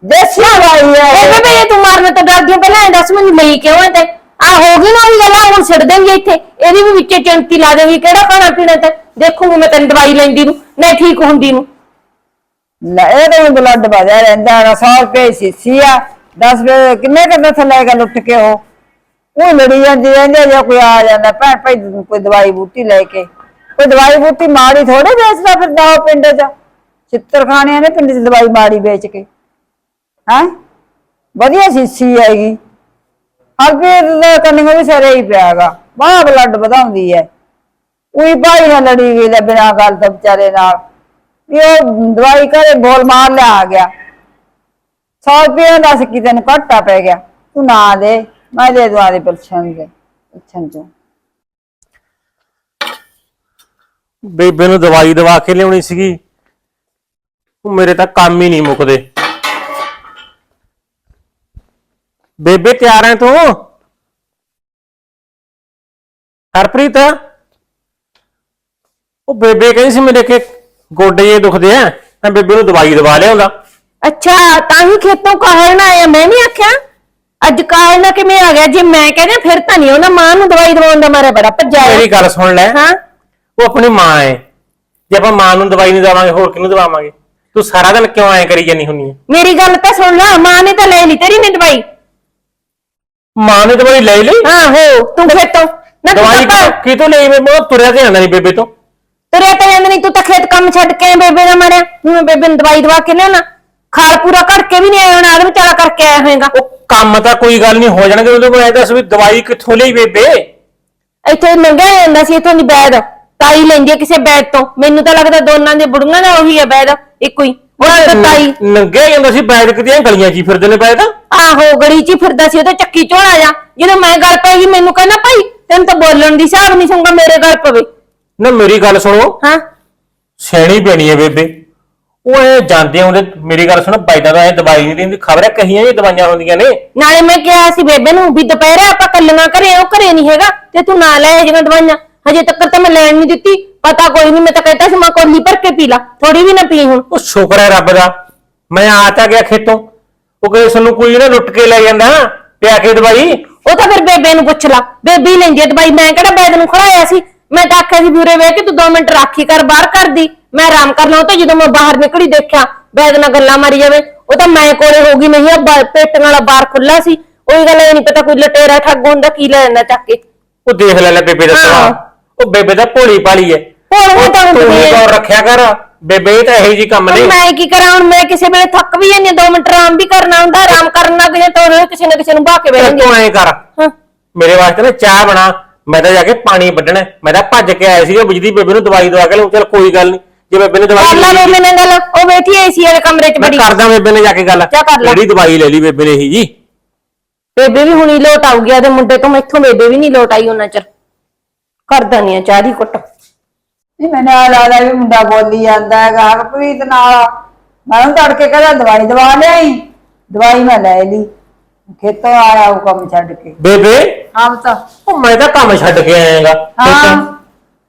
ਦੇਸੀ ਦਵਾਈ ਇਹ। ਹੈ ਬੇਬੇ ਇਹ ਤੂੰ ਮਾਰਨ ਤੋਂ ਡਰਦੀ ਆਂ, ਪਹਿਲਾਂ ਇਹ ਦੱਸ ਮੈਨੂੰ ਲਈ ਕਿਉਂ ਹੈ ਤੇ। ਆ ਹੋ ਗਈ ਨਾ ਉਹ ਗੱਲ ਆ, ਹੁਣ ਛੱਡ ਦੇਂਗੇ ਇੱਥੇ। ਇਹਦੀ ਵੀ ਵਿੱਚੇ ਚਿੰਤੀ ਲਾ ਦੇਂਗੀ ਕਿਹੜਾ ਖਾਣਾ ਪੀਣਾ ਤੇ। ਦੇਖੂਗੀ ਮੈਂ ਤੈਨੂੰ ਦਵਾਈ ਲੈਂਦੀ ਨੂੰ ਨਹੀਂ ਠੀਕ ਹੁੰਦੀ ਨੂੰ। ਲੈ ਇਹ ਤਾਂ ਬਲੱਡ ਵਧਿਆ ਰਹਿੰਦਾ ਹੈ 100 ਰੁਪਏ ਸੀਸੀ ਆ 10 ਰੁਪਏ ਕਿੰਨੇ ਕਰਦਾ ਥੱਲੇ ਗਾ ਲੁੱਟ ਕੇ ਉਹ। ਉਹ ਲੜੀ ਜਾਂਦੀ ਰਹਿੰਦੀ ਆ, ਜੇ ਕੋਈ ਆ ਜਾਂਦਾ ਭੈਣ ਭਾਈ ਕੋਈ ਦਵਾਈ ਬੂਟੀ ਲੈ ਕੇ। ਕੋਈ ਦਵਾਈ ਬੂਟੀ ਮਾੜੀ ਥੋੜੇ ਵੇਚਦਾ ਫਿਰਦਾ ਉਹ ਪਿੰਡ 'ਚ। ਚਿੱਤਰ ਨੇ ਪਿੰਡ 'ਚ ਦਵਾਈ ਮਾੜੀ ਵੇਚ ਕੇ। ਹੈਂ? ਵਧੀਆ ਸੀਸੀ ਹੈਗੀ। ਹਰਪ੍ਰੀਤ ਕੰਨਿਓ ਵੀ ਸਾਰੇ ਹੀ ਪਿਆਗਾ। ਬੜਾ ਬਲੱਡ ਵਧਾਉਂਦੀ ਹੈ। ਉਹੀ ਭਾਈ ਨਾਲ ਲੜੀ ਗਈ ਲੈ ਬਿਨਾਂ ਗੱਲ ਤੋਂ ਵਿਚਾਰੇ ਨਾਲ। ਵੀ ਉਹ ਦਵਾਈ ਘਰੇ ਬੋਲ ਮਾਰ ਲਿਆ ਆ ਗਿਆ। 100 ਰੁਪਏ ਦੱਸ ਕੀ ਤੈਨੂੰ ਘਾਟਾ ਪੈ ਗਿਆ। ਤੂੰ ਨਾ ਦੇ, ਮੈਂ ਦੇ ਦਵਾ ਦੇ ਪਰਛਣ ਦੇ ਪਰਛਣ ਚੋਂ। ਬੇਬੇ ਨੂੰ ਦਵਾਈ ਦਵਾ ਕੇ ਲਿਆਉਣੀ ਸੀਗੀ। ਉਹ ਮੇਰੇ ਤਾਂ ਕੰਮ ਹੀ ਨਹੀਂ ਮੁੱਕਦੇ। ਬੇਬੇ ਤਿਆਰ ਹੈ ਤੂੰ? ਹਰਪ੍ਰੀਤ? ਉਹ ਬੇਬੇ ਕਹਿੰਦੀ ਸੀ ਮੇਰੇ ਕਿ ਗੋਡੇ ਜੇ ਦੁਖਦੇ ਆ ਮੈਂ ਬੇਬੇ ਨੂੰ ਦਵਾਈ ਦਵਾ ਲਿਆਉਂਦਾ। ਅੱਛਾ ਤਾਂ ਹੀ ਖੇਤੋਂ ਕਾਹਲ ਨਾ ਆਇਆ ਮੈਂ ਨਹੀਂ ਆਖਿਆ। ਅੱਜ ਕਾਹਲ ਨਾ ਕਿਵੇਂ ਆ ਗਿਆ ਜੇ ਮੈਂ ਕਹਿੰਦਾ ਫਿਰ ਤਾਂ ਨਹੀਂ ਉਹਨਾਂ ਮਾਂ ਨੂੰ ਦਵਾਈ ਦਵਾਉਣ ਦਾ ਮਾਰਾ ਬੜਾ ਭੱਜਿਆ ਮੇਰੀ ਗੱਲ ਸੁਣ ਲੈ। ਹਾਂ। ਉਹ ਆਪਣੀ ਮਾਂ ਹੈ। ਜੇ ਆਪਾਂ ਮਾਂ ਨੂੰ ਦਵਾਈ ਨਹੀਂ ਦੇਵਾਂਗੇ ਹੋਰ ਕਿਹਨੂੰ ਦਵਾਵਾਂਗੇ? ਤੂੰ ਸਾਰਾ ਦਿਨ ਕਿਉਂ ਐ ਕਰੀ ਜਾਨੀ ਹੁੰਨੀ ਹੈ? ਮੇਰੀ ਗੱਲ ਤਾਂ ਸੁਣ ਲੈ ਮਾਂ ਨੇ ਤਾਂ ਲੈ ਲਈ ਤੇਰੀ ਨੇ ਦਵਾਈ। ਮਾਂ ਨੇ ਦਵਾਈ ਲੈ ਲਈ? ਆਹੋ ਤੂੰ ਖੇਤੋਂ। ਨਾ ਤੂੰ ਦਵਾਈ ਤਾਂ ਕਿਤੋਂ ਲਈ ਮੈਂ? ਬਹੁਤ ਤੁਰਿਆ ਤੇ ਆਂਦਾ ਨਹੀਂ ਬੇਬੇ ਤੋਂ। ਤੁਰਿਆ ਤਾਂ ਜਾਂਦਾ ਨਹੀਂ ਤੂੰ ਤਾਂ ਖੇਤ ਕੰਮ ਛੱਡ ਕੇ ਆਇਆ ਬੇਬੇ ਦਾ ਮਾਰਿਆ। ਹੁਣ ਮੈਂ ਬੇਬੇ ਨੂੰ ਦਵਾਈ ਦਵਾ ਕੇ ਲਿਆਉਣਾ। ਖਾਲ ਪੂਰਾ ਕਰਕੇ ਵੀ ਨਹੀਂ ਆਇਆ ਹੁਣ ਆਦਮ ਵਿਚਾਰਾ ਕਰਕੇ ਆਇਆ ਹੋਏਗਾ। ਉਹ ਕੰਮ ਤਾਂ ਕੋਈ ਗੱਲ ਨਹੀਂ ਹੋ ਜਾਣਗੇ। ਉਹਦੇ ਕੋਲ ਐ ਦੱਸ ਵੀ ਦਵਾਈ ਕਿੱਥੋਂ ਲਈ ਬੇਬੇ? ਇੱਥੇ ਲੰਘਿਆ ਜਾਂਦਾ ਸੀ ਇਥੋਂ ਦੀ ਬੈਦ ਤਾਈ ਲੈਂਦੀ ਕਿਸੇ ਬੈਦ ਤੋਂ। ਮੈਨੂੰ ਤਾਂ ਲੱਗਦਾ ਦੋਨਾਂ ਦੇ ਬੁੜੀਆਂ ਦਾ ਉਹੀ ਹੈ ਬੈਦ ਇੱਕੋ ਹੀ। ਉਹਨਾਂ ਦਾ ਤਾਈ। ਨੰਗੇ ਜਾਂਦਾ ਸੀ ਬੈਠ ਕਿਤੇ ਗਲੀਆਂ 'ਚ ਹੀ ਫਿਰਦੇ ਨੇ ਬੈਠ ਆਹੋ ਗਲੀ 'ਚ ਹੀ ਫਿਰਦਾ ਸੀ ਉਹ ਤਾਂ ਚੱਕੀ ਝੋਲਾ ਜਾ ਜਦੋਂ ਮੈਂ ਗੱਲ ਪਾਈ ਮੈਨੂੰ ਕਹਿੰਦਾ ਭਾਈ ਤੈਨੂੰ ਤਾਂ ਬੋਲਣ ਦੀ ਹਿਸਾਬ ਨਹੀਂ ਸੰਗਾ ਮੇਰੇ ਗੱਲ ਪਵੇ। ਨਾ ਮੇਰੀ ਗੱਲ ਸੁਣੋ। ਹਾਂ। ਸਿਆਣੀ ਪੈਣੀ ਹੈ ਬੇਬੇ। ਉਹ ਐ ਜਾਂਦੇ ਆਉਂਦੇ ਮੇਰੀ ਗੱਲ ਸੁਣ ਬਾਈਦਾ ਦਾ ਐ ਦਵਾਈ ਨਹੀਂ ਦਿੰਦੀ ਖਬਰ ਹੈ ਕਹੀਆਂ ਇਹ ਦਵਾਈਆਂ ਹੁੰਦੀਆਂ ਨੇ। ਨਾਲੇ ਮੈਂ ਕਿਹਾ ਸੀ ਬੇਬੇ ਨੂੰ ਵੀ ਦੁਪਹਿਰੇ ਆਪਾਂ ਕੱਲੀਆਂ ਘਰੇ ਉਹ ਘਰੇ ਨਹੀਂ ਹੈਗਾ ਤੇ ਤੂੰ ਨਾ ਲੈ ਜਿਵੇਂ ਦਵਾਈਆਂ। ਹਜੇ ਤੱਕ ਤਾਂ ਮੈਂ ਲੈਣ ਨਹੀਂ ਦਿੱਤੀ ਪਤਾ ਕੋਈ ਨਹੀਂ ਮੈਂ ਤਾਂ ਕਹਿੰਦਾ ਸੀ ਮੈਂ ਕੋਲੀ ਭਰ ਕੇ ਪੀ ਲਾ ਥੋੜੀ ਵੀ ਨਾ ਪੀ ਹੁਣ। ਉਹ ਸ਼ੁਕਰ ਹੈ ਰੱਬ ਦਾ ਮੈਂ ਆ ਤਾਂ ਗਿਆ ਖੇਤੋਂ। ਉਹ ਕਹੇ ਸਾਨੂੰ ਕੋਈ ਨਾ ਲੁੱਟ ਕੇ ਲੈ ਜਾਂਦਾ ਪਿਆ ਕੇ ਦਵਾਈ। ਉਹ ਤਾਂ ਫਿਰ ਬੇਬੇ ਨੂੰ ਪੁੱਛ ਲਾ ਬੇਬੇ ਹੀ ਲੈਂਦੀ ਆ ਦਵਾਈ ਮੈਂ ਕਿਹੜਾ ਬੈਦ ਨੂੰ ਖੜਾਇਆ ਸੀ? ਮੈਂ ਤਾਂ ਆਖਿਆ ਸੀ ਵੀਰੇ ਵੇਖ ਕੇ ਤੂੰ 2 ਮਿੰਟ ਰਾਖੀ ਕਰ ਬਾਹਰ ਕਰਦੀ ਮੈਂ ਆਰਾਮ ਕਰ ਲਾਂ ਤੇ ਜਦੋਂ ਮੈਂ ਬਾਹਰ ਨਿਕਲੀ ਦੇਖਿਆ ਬੈਦ ਨਾਲ ਗੱਲਾਂ ਮਾਰੀ ਜਾਵੇ। ਉਹ ਤਾਂ ਮੈਂ ਕੋਲੇ ਹੋਗੀ ਨਹੀਂ ਆ ਪੇਟੀਆਂ ਵਾਲਾ ਬਾਹਰ ਖੁੱਲਾ ਸੀ। ਉਹੀ ਗੱਲ ਇਹ ਨਹੀਂ ਪਤਾ ਕੋਈ ਲਟੇਰਾ ਠੱਗ ਹੁੰਦਾ ਕੀ ਲੈ ਜਾਂਦਾ ਚੱਕ ਕੇ। ਉਹ ਦੇਖ ਲੈ ਲੈ ਬੇਬੇ ਦਾ ਹਾਂ। ਸੁਭਾਅ। ਉਹ ਬੇਬੇ ਦਾ ਭੋਲੀ ਭਾਲੀ ਹੈ ਭੋਲੀ ਉਹ ਤਾਂ ਹੁੰਦੀ ਤੂੰ ਹੀ ਹੈ। ਗੌਰ ਰੱਖਿਆ ਕਰ ਬੇਬੇ ਇਹ ਤਾਂ ਇਹੋ ਜੀ ਕੰਮ ਹੁਣ ਨਹੀਂ। ਮੈਂ ਕੀ ਕਰਾਂ ਹੁਣ ਮੈਂ ਕਿਸੇ ਵੇਲੇ ਥੱਕ ਵੀ ਜਾਂਦੀ 2 ਮਿੰਟ ਆਰਾਮ ਵੀ ਕਰਨਾ ਹੁੰਦਾ ਆਰਾਮ ਕਰਨ ਜਾਂ ਤਾਂ ਉਹ ਕਿਸੇ ਨਾ ਕਿਸੇ ਨੂੰ ਬਾਹ ਕੇ ਬਹਿ ਤੇ ਜਾਂਦੀ ਤੂੰ ਐਂ ਕਰ ਹਾਂ। ਮੇਰੇ ਵਾਸਤੇ ਨਾ ਚਾਹ ਬਣਾ ਮੈਂ ਤਾਂ ਜਾ ਕੇ ਪਾਣੀ ਵੱਢਣਾ ਹੈ। ਮੈਂ ਤਾਂ ਭੱਜ ਕੇ ਆਇਆ ਸੀਗਾ ਬਿਜਲੀ ਬੇਬੇ ਨੂੰ ਦਵਾਈ ਦਵਾ ਕੇ ਲਿਆਉਂ ਚਲ ਕੋਈ ਗੱਲ ਨਹੀਂ। ਜੇ ਬੇਬੇ ਨੇ ਦਵਾਈ ਕਰ ਲਾ ਲੈ ਬੇਬੇ ਨਾਲ ਗੱਲ ਉਹ ਬੈਠੀ ਏਸੀ ਵਾਲੇ ਕਮਰੇ 'ਚ ਮੈਂ ਬੜੀ। ਕਰਦਾ ਬੇਬੇ ਨੇ ਜਾ ਕੇ ਗੱਲ। ਜਾ ਕਰ ਲੈ। ਜਿਹੜੀ ਦਵਾਈ ਲੈ ਲਈ ਬੇਬੇ ਨੇ ਹੀ ਜੀ। ਬੇਬੇ ਵੀ ਹੁਣੀ ਲੋਟ ਆਊਗੀ ਉਹਦੇ ਮੁੰਡੇ ਤੋਂ ਮੈਥੋਂ ਬੇਬੇ ਵੀ ਨਹੀਂ ਲੋਟ ਆਈ ਉਹਨਾਂ ਚਿਰ। ਕਰਦਾ ਨਹੀਂ ਆ ਚਾਹ ਦੀ ਕੁੱਟ ਨਹੀਂ ਮੈਨੂੰ ਐਂ ਲੱਗਦਾ ਵੀ ਮੁੰਡਾ ਬੋਲੀ ਜਾਂਦਾ ਹੈਗਾ ਹਰਪ੍ਰੀਤ ਨਾਲ। ਮੈਂ ਉਹਨੂੰ ਤੜਕੇ ਕਹਿੰਦਾ ਦਵਾਈ ਦਵਾ ਲਿਆਈ। ਦਵਾਈ ਮੈਂ ਲੈ ਲਈ। ਖੇਤੋਂ ਆਇਆ ਉਹ ਕੰਮ ਛੱਡ ਕੇ। ਬੇਬੇ ਆਪ ਤਾਂ ਉਹ ਮੈਂ ਤਾਂ ਕੰਮ ਛੱਡ ਕੇ ਆਇਆਗਾ ਹਾਂ।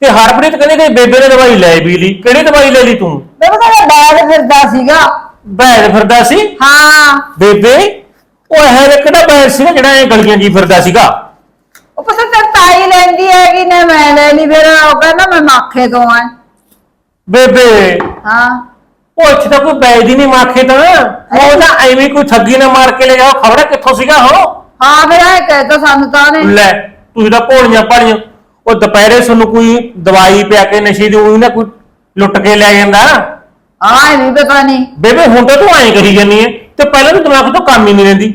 ਤੇ ਹਰਪ੍ਰੀਤ ਕਹਿੰਦੀ ਕਿ ਬੇਬੇ ਨੇ ਦਵਾਈ ਲੈ ਵੀ ਲਈ। ਕਿਹੜੀ ਦਵਾਈ ਲੈ ਲਈ ਤੂੰ? ਮੈਨੂੰ ਕਹਿੰਦਾ ਬੈਗ ਫਿਰਦਾ ਸੀਗਾ। ਬੈਠ ਫਿਰਦਾ ਸੀ? ਹਾਂ। ਬੇਬੇ ਉਹ ਇਹ ਜਿਹਾ ਕਿਹੜਾ ਬੈਠ ਸੀਗਾ ਜਿਹੜਾ ਇਹ ਗਲੀਆਂ 'ਚ ਹੀ ਫਿਰਦਾ ਸੀਗਾ? ਉਹ ਪਤਾ ਤੇ ਤਾਈ ਲੈਂਦੀ ਹੈਗੀ ਨੇ ਮੈਂ ਲੈ ਲਈ ਫਿਰ ਉਹ ਕਹਿੰਦਾ ਮੈਂ ਮਾਖੇ ਤੋਂ ਆ। ਬੇਬੇ ਹਾਂ। ਉਹ ਇੱਥੇ ਤਾਂ ਕੋਈ ਹੀ ਨਹੀਂ ਮਾਖੇ ਤਾਂ। ਉਹ ਤਾਂ ਐਵੇਂ ਕੋਈ ਠੱਗੀ ਨਾ ਮਾਰ ਕੇ ਲੈ ਜਾਓ ਖਬਰ ਕਿੱਥੋਂ ਸੀਗਾ ਉਹ? ਹਾਂ ਫਿਰ ਇਹ ਕਹਿਤਾ ਸਾਨੂੰ ਤਾਂ ਨੇ ਲੈ ਤੁਸੀਂ ਤਾਂ ਭੋਲੀਆਂ ਭਾਲੀਆਂ। ਉਹ ਦੁਪਹਿਰੇ ਸਾਨੂੰ ਕੋਈ ਦਵਾਈ ਪਿਆ ਕੇ ਨਸ਼ੇ ਦੀ ਉਹੀ ਨਾ ਕੋਈ ਲੁੱਟ ਕੇ ਲੈ ਜਾਂਦਾ। ਹਾਂ ਇਹ ਵੀ ਪਤਾ ਨਹੀਂ। ਬੇਬੇ ਹੁਣ ਤਾਂ ਤੂੰ ਐਂ ਕਰੀ ਜਾਨੀ ਹੈ ਤੇ ਪਹਿਲਾਂ ਤਾਂ ਦਿਮਾਗ ਤੋਂ ਕੰਮ ਹੀ ਨਹੀਂ ਲੈਂਦੀ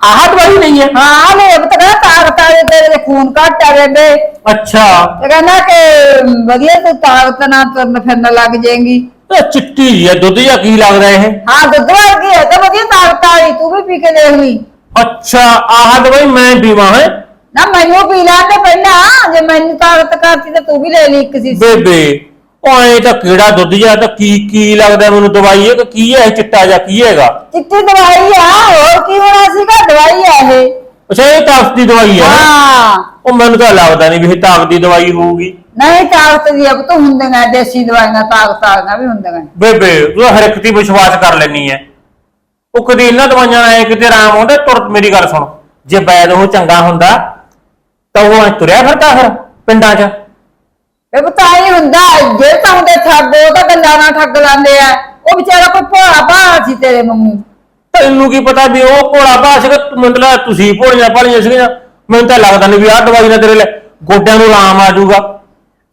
ਆਹ ਦਵਾਈ ਨਹੀਂ ਹੈ? ਹਾਂ ਲੈ ਪਤਾ ਕਹਿੰਦਾ ਤਾਕਤ ਆ ਜੇ ਤੇਰੇ ਦੇ ਖੂਨ ਘੱਟ ਆ ਬੇਬੇ। ਅੱਛਾ। ਤੇ ਕਹਿੰਦਾ ਕਿ ਵਧੀਆ ਤੂੰ ਤਾਕਤ ਨਾਲ ਤੁਰਨ ਫਿਰਨ ਲੱਗ ਜਾਏਗੀ। ਇਹ ਚਿੱਟੀ ਹੈ ਦੁੱਧ ਜਾਂ ਕੀ ਲੱਗਦਾ ਇਹ? ਹਾਂ ਦੁੱਧ ਵਰਗੀ ਹੈ ਤਾਂ ਵਧੀਆ ਤਾਕਤ ਆਈ ਤੂੰ ਵੀ ਪੀ ਕੇ ਦੇਖ ਲਈ। ਅੱਛਾ ਆਹ ਦਵਾਈ ਮੈਂ ਪੀਵਾਂ ਹੈ? ਨਾ ਮੈਨੂੰ ਪੀ ਲੈਣ ਦੇ ਪਹਿਲਾਂ ਜੇ ਮੈਨੂੰ ਤਾਕਤ ਕਰਤੀ ਤਾਂ ਤੂੰ ਵੀ ਲੈ ਲਈ ਇੱਕ ਸੀ ਬੇਬੇ ਓਏ ਤਾਂ ਕਿਹੜਾ ਦੁੱਧ ਜਾਂ ਤਾਂ ਕੀ ਕੀ ਲੱਗਦਾ ਮੈਨੂੰ ਦਵਾਈ ਹੈ ਕਿ ਕੀ ਹੈ ਇਹ ਚਿੱਟਾ ਜਾਂ ਕੀ ਹੈਗਾ? ਚਿੱਟੀ ਦਵਾਈ ਆ ਹੋਰ ਕੀ ਹੋਣਾ ਸੀਗਾ? ਦਵਾਈ ਆ ਇਹ। ਅੱਛਾ ਇਹ ਤਾਕਤ ਦੀ ਦਵਾਈ ਹੈ ਹਾਂ। ਉਹ ਮੈਨੂੰ ਤਾਂ ਲੱਗਦਾ ਨਹੀਂ ਵੀ ਇਹ ਤਾਕਤ ਦੀ ਦਵਾਈ ਹੋਊਗੀ। ਨਹੀਂ ਤਾਕਤ ਦੀ ਅਬ ਤਾਂ ਹੁੰਦੀਆਂ ਦੇਸੀ ਦਵਾਈਆਂ ਤਾਕਤ ਵਾਲੀਆਂ ਵੀ ਹੁੰਦੀਆਂ। ਬੇਬੇ ਤੂੰ ਤਾਂ ਹਰ ਇੱਕ ਤੇ ਵਿਸ਼ਵਾਸ ਕਰ ਲੈਣੀ ਹੈ ਉਹ ਕਦੀ ਇਹਨਾਂ ਦਵਾਈਆਂ ਨਾਲ ਐ ਕਿਤੇ ਆਰਾਮ ਆਉਂਦਾ ਤੁਰ ਮੇਰੀ ਗੱਲ ਸੁਣ। ਜੇ ਬੈਦ ਉਹ ਚੰਗਾ ਹੁੰਦਾ ਤਾਂ ਉਹ ਐਂ ਤੁਰਿਆ ਫਿਰਦਾ ਫਿਰ ਪਿੰਡਾਂ 'ਚ। ਇਹ ਪਤਾ ਹੁੰਦਾ, ਜੇ ਤਾਂ ਹੁੰਦੇ ਠੱਗ, ਉਹ ਤਾਂ ਗੱਲਾਂ ਨਾਲ ਠੱਗ ਲਾਉਂਦੇ ਆ। ਉਹ ਵਿਚਾਰਾ ਕੋਈ ਭੋਲਾ ਭਾਲਾ ਸੀ ਤੇਰੇ ਵਾਂਗੂ ਤੈਨੂੰ ਕੀ ਪਤਾ ਵੀ ਉਹ ਭੋਲਾ ਭਾਸ਼ ਸੀਗਾ? ਮਤਲਬ ਤੁਸੀਂ ਭੋਲੀਆਂ ਭਾਲੀਆਂ ਸੀਗੀਆਂ। ਮੈਨੂੰ ਤਾਂ ਲੱਗਦਾ ਨਹੀਂ ਵੀ ਆਹ ਦਵਾਈ ਨਾਲ ਤੇਰੇ ਲੈ, ਗੋਡਿਆਂ ਨੂੰ ਆਰਾਮ ਆ ਜਾਊਗਾ।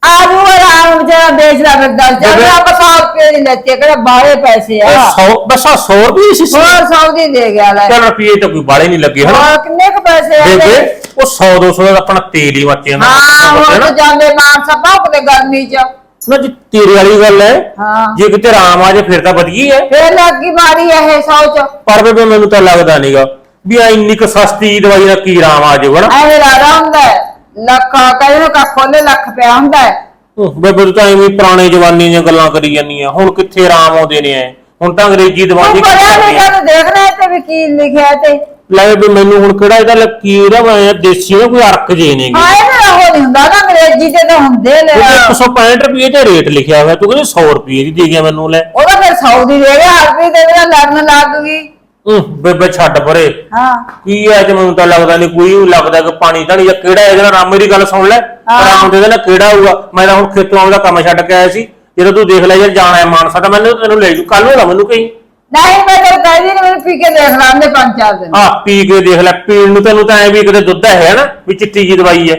ਆਜੂ ਆਰਾਮ ਵਿਚਾਰਾ ਵੇਚਦਾ ਫਿਰਦਾ ਬੇਬੇ- ਆਪਾਂ 100 ਰੁਪਏ ਦੀ ਲੈਤੀ ਕਿਹੜਾ ਬਾਹਲੇ ਪੈਸੇ ਆ। 100 ਬਸ 100 ਰੁਪਏ ਸੀ ਹੋਰ 100 ਦੀ ਦੇ ਗਿਆ ਲੈ। ਚੱਲ ਰੁਪਏ ਤਾਂ ਕੋਈ ਬਾਲੇ ਨਹੀਂ ਲੱਗੇ ਹਨਾ? ਹੋਰ ਕਿੰਨੇ ਕੁ ਪੈਸੇ ਆ ਬੇਬੇ ਇਹਦੇ? ਉਹ 100 200 ਦਾ ਆਪਣਾ ਤੇਲ ਹੀ ਬਚ ਜਾਂਦਾ ਹਾਂ ਬਚਿਆ ਹੁਣ ਨਾ। ਤਾਂ ਜਾਂਦੇ ਮਾਨਸਾ ਭੌਂਕਦੇ ਗਰਮੀ ਚ। ਨਾ ਜੀ ਤੇਰੇ ਵਾਲੀ ਗੱਲ ਹੈ। ਜੇ ਕਿਤੇ ਆਰਾਮ ਆ ਜੇ ਫਿਰ ਤਾਂ ਵਧੀਆ ਹੈ ਫੇਰ ਲੱਗੀ ਮਾਰੀ ਇਹ 100 ਚ। ਪਰ ਬੇਬੇ ਮੈਨੂੰ ਤਾਂ ਲੱਗਦਾ ਨਹੀਂਗਾ ਵੀ ਇੰਨੀ ਕੁ ਸਸਤੀ ਦਵਾਈ ਦਾ ਕੀ ਆਰਾਮ ਆ ਜਾਊਗਾ ਨਾ। ਲੱਖ ਕਹਿੰਦੇ ਕੱਖ ਖੋਲੇ ਲੱਖ ਪਿਆ ਹੁੰਦਾ ਹੈ। ਉਹ ਬੇਬੇ ਤੂੰ ਤਾਂ ਐਵੇਂ ਹੀ ਪੁਰਾਣੇ ਜਵਾਨੀ ਦੀਆਂ ਗੱਲਾਂ ਕਰੀ ਜਾਂਦੀ ਆ। ਹੁਣ ਕਿੱਥੇ ਆਰਾਮ ਆਉਂਦੇ ਨੇ ਐ? ਹੁਣ ਤਾਂ ਅੰਗਰੇਜ਼ੀ ਤੂੰ ਦਵਾਈ ਪੜਿਆ ਲਿਖਿਆ ਤਾਂ ਦੇਖਣਾ ਹੈ ਤੇ ਵੀ ਕੀ ਲਿਖਿਆ ਤੇ ਲੈ ਵੀ ਮੈਨੂੰ ਹੁਣ ਕਿਹੜਾ ਇਹਦਾ ਲਕੀਰ ਆ ਮੈਂ ਦੇਸੀ ਨਾ ਕੋਈ ਅਰਕ ਜੇ ਨੇਗੇ। ਆਏ ਨਾ ਉਹ ਨਹੀਂ ਹੁੰਦਾ ਨਾ ਅੰਗਰੇਜ਼ੀ ਤੇ ਤਾਂ ਹੁੰਦੇ ਲੈ ਉਹਦੇ 165 ਰੁਪਏ ਤੇ ਰੇਟ ਲਿਖਿਆ ਹੋਇਆ ਤੂੰ ਕਹਿੰਦੀ 100 ਰੁਪਏ ਦੀ ਦੇ ਗਿਆ ਮੈਨੂੰ ਲੈ। ਉਹਦਾ ਫਿਰ 100 ਦੀ ਦੇ ਗਿਆ ਹਰਪੀ ਦੇ ਨਾਲ ਲੜਨ ਲੱਗ ਗਈ। ਬੇਬੇ ਛੱਡ ਪਰੇ। ਹਾਂ। ਕੀ ਐ ਜੇ ਮੈਨੂੰ ਤਾਂ ਲੱਗਦਾ ਨਹੀਂ ਕੋਈ ਵੀ ਲੱਗਦਾ ਕਿ ਪਾਣੀ ਧਣੀ ਜਾਂ ਕਿਹੜਾ ਇਹਦੇ ਨਾਲ ਰਾਮ ਮੇਰੀ ਗੱਲ ਸੁਣ ਲੈ। ਹਾਂ। ਰਾਮ ਦੇ ਨਾਲ ਕਿਹੜਾ ਹੋਊਗਾ? ਮੈਂ ਤਾਂ ਹੁਣ ਖੇਤੋਂ ਆਉਂਦਾ ਕੰਮ ਛੱਡ ਕੇ ਆਇਆ ਸੀ। ਜਦੋਂ ਤੂੰ ਦੇਖ ਲੈ ਯਾਰ ਜਾਣਾ ਹੈ ਮਾਨਸਾ ਤਾਂ ਮੈਨੂੰ ਤੈਨੂੰ ਲੈ ਜੂ ਕੱਲ ਨੂੰ ਨਾ ਮੈਨੂੰ ਕਹੀਂ। ਨਹੀਂ ਮੈਂ ਤਾਂ ਕਹਿੰਦੀ ਨਹੀਂ ਮੈਨੂੰ ਪੀ ਕੇ ਦੇਖ ਲਾਂਦੇ ਪੰਜ ਚਾਰ ਦਿਨ। ਆ ਪੀ ਕੇ ਦੇਖ ਲੈ। ਪੀਣ ਨੂੰ ਤੈਨੂੰ ਤਾਂ ਐ ਵੀ ਕਿਤੇ ਦੁੱਧ ਹੈ ਨਾ? ਵੀ ਚਿੱਟੀ ਜੀ ਦਵਾਈ ਹੈ।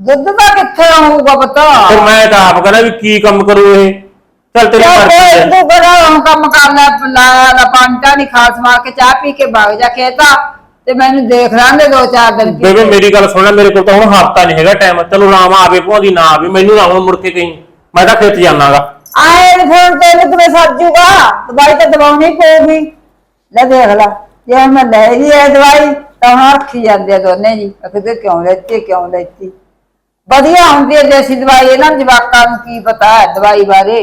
ਦੁੱਧ ਤਾਂ ਕਿੱਥੇ ਹੋਊਗਾ ਪਤਾ? ਫਿਰ ਮੈਂ ਤਾਂ ਆਪ ਕਹਿੰਦਾ ਵੀ ਕੀ ਕੰਮ ਕਰੂ ਇਹ? ਚੱਲ ਤੇਰੀ ਯਾਰ ਮਰਜ਼ੀ ਕੋਈ ਹੈ ਤੂੰ ਕਰਾ ਹੁਣ ਕੰਮ ਕਰ ਲੈ ਲਾਇਆ ਦਾ ਪਾਣੀ ਤਾਂ ਨਹੀਂ ਖਾਸ ਮਾਰ ਕੇ ਚਾਹ ਪੀ ਕੇ ਭੱਗ ਜਾ ਖੇਤਾ ਤੇ ਮੈਨੂੰ ਦੇਖ ਲਾਂਦੇ ਦੋ ਚਾਰ ਦਿਨ ਕੀ ਬੇਬੇ ਮੇਰੀ ਗੱਲ ਸੁਣ ਲੈ ਮੇਰੇ ਕੋਲ ਤਾਂ ਹੁਣ ਹਫਤਾ ਨਹੀਂ ਹੈਗਾ ਟਾਈਮ ਤੈਨੂੰ ਰਾਮ ਆਵੇ ਭੋਦੀ ਨਾ ਆਵੇ ਮੈਨੂੰ ਨਾ ਹੁਣ ਮੁੜ ਕੇ ਕਹੀਂ। ਮੈਂ ਤਾਂ ਖੇਤ ਜਾਣਾਗਾ। ਆਏ ਫੋਨ ਤੇ ਕਿਵੇਂ ਸੱਜ ਜੂਗਾ? ਦਵਾਈ ਤਾਂ ਦਵਾਉਣੀ ਪਊਗੀ। ਲੈ ਦੇਖ ਲੈ ਜੇ ਹੁਣ ਮੈਂ ਲੈ ਲਈ ਇਹ ਦਵਾਈ ਤਾਂ ਹੁਣ ਰੱਖੀ ਜਾਂਦੇ ਆ ਦੋਨੇ ਜੀ। ਅਖਦੇ ਕਿਉਂ ਲੈਤੀ ਕਿਉਂ ਲੈਤੀ? ਵਧੀਆ ਹੁੰਦੀ ਹੈ ਦੇਸੀ ਦਵਾਈ ਇਹਨਾਂ ਨੂੰ ਜਵਾਕਾਂ ਨੂੰ ਕੀ ਪਤਾ ਹੈ ਦਵਾਈ ਬਾਰੇ।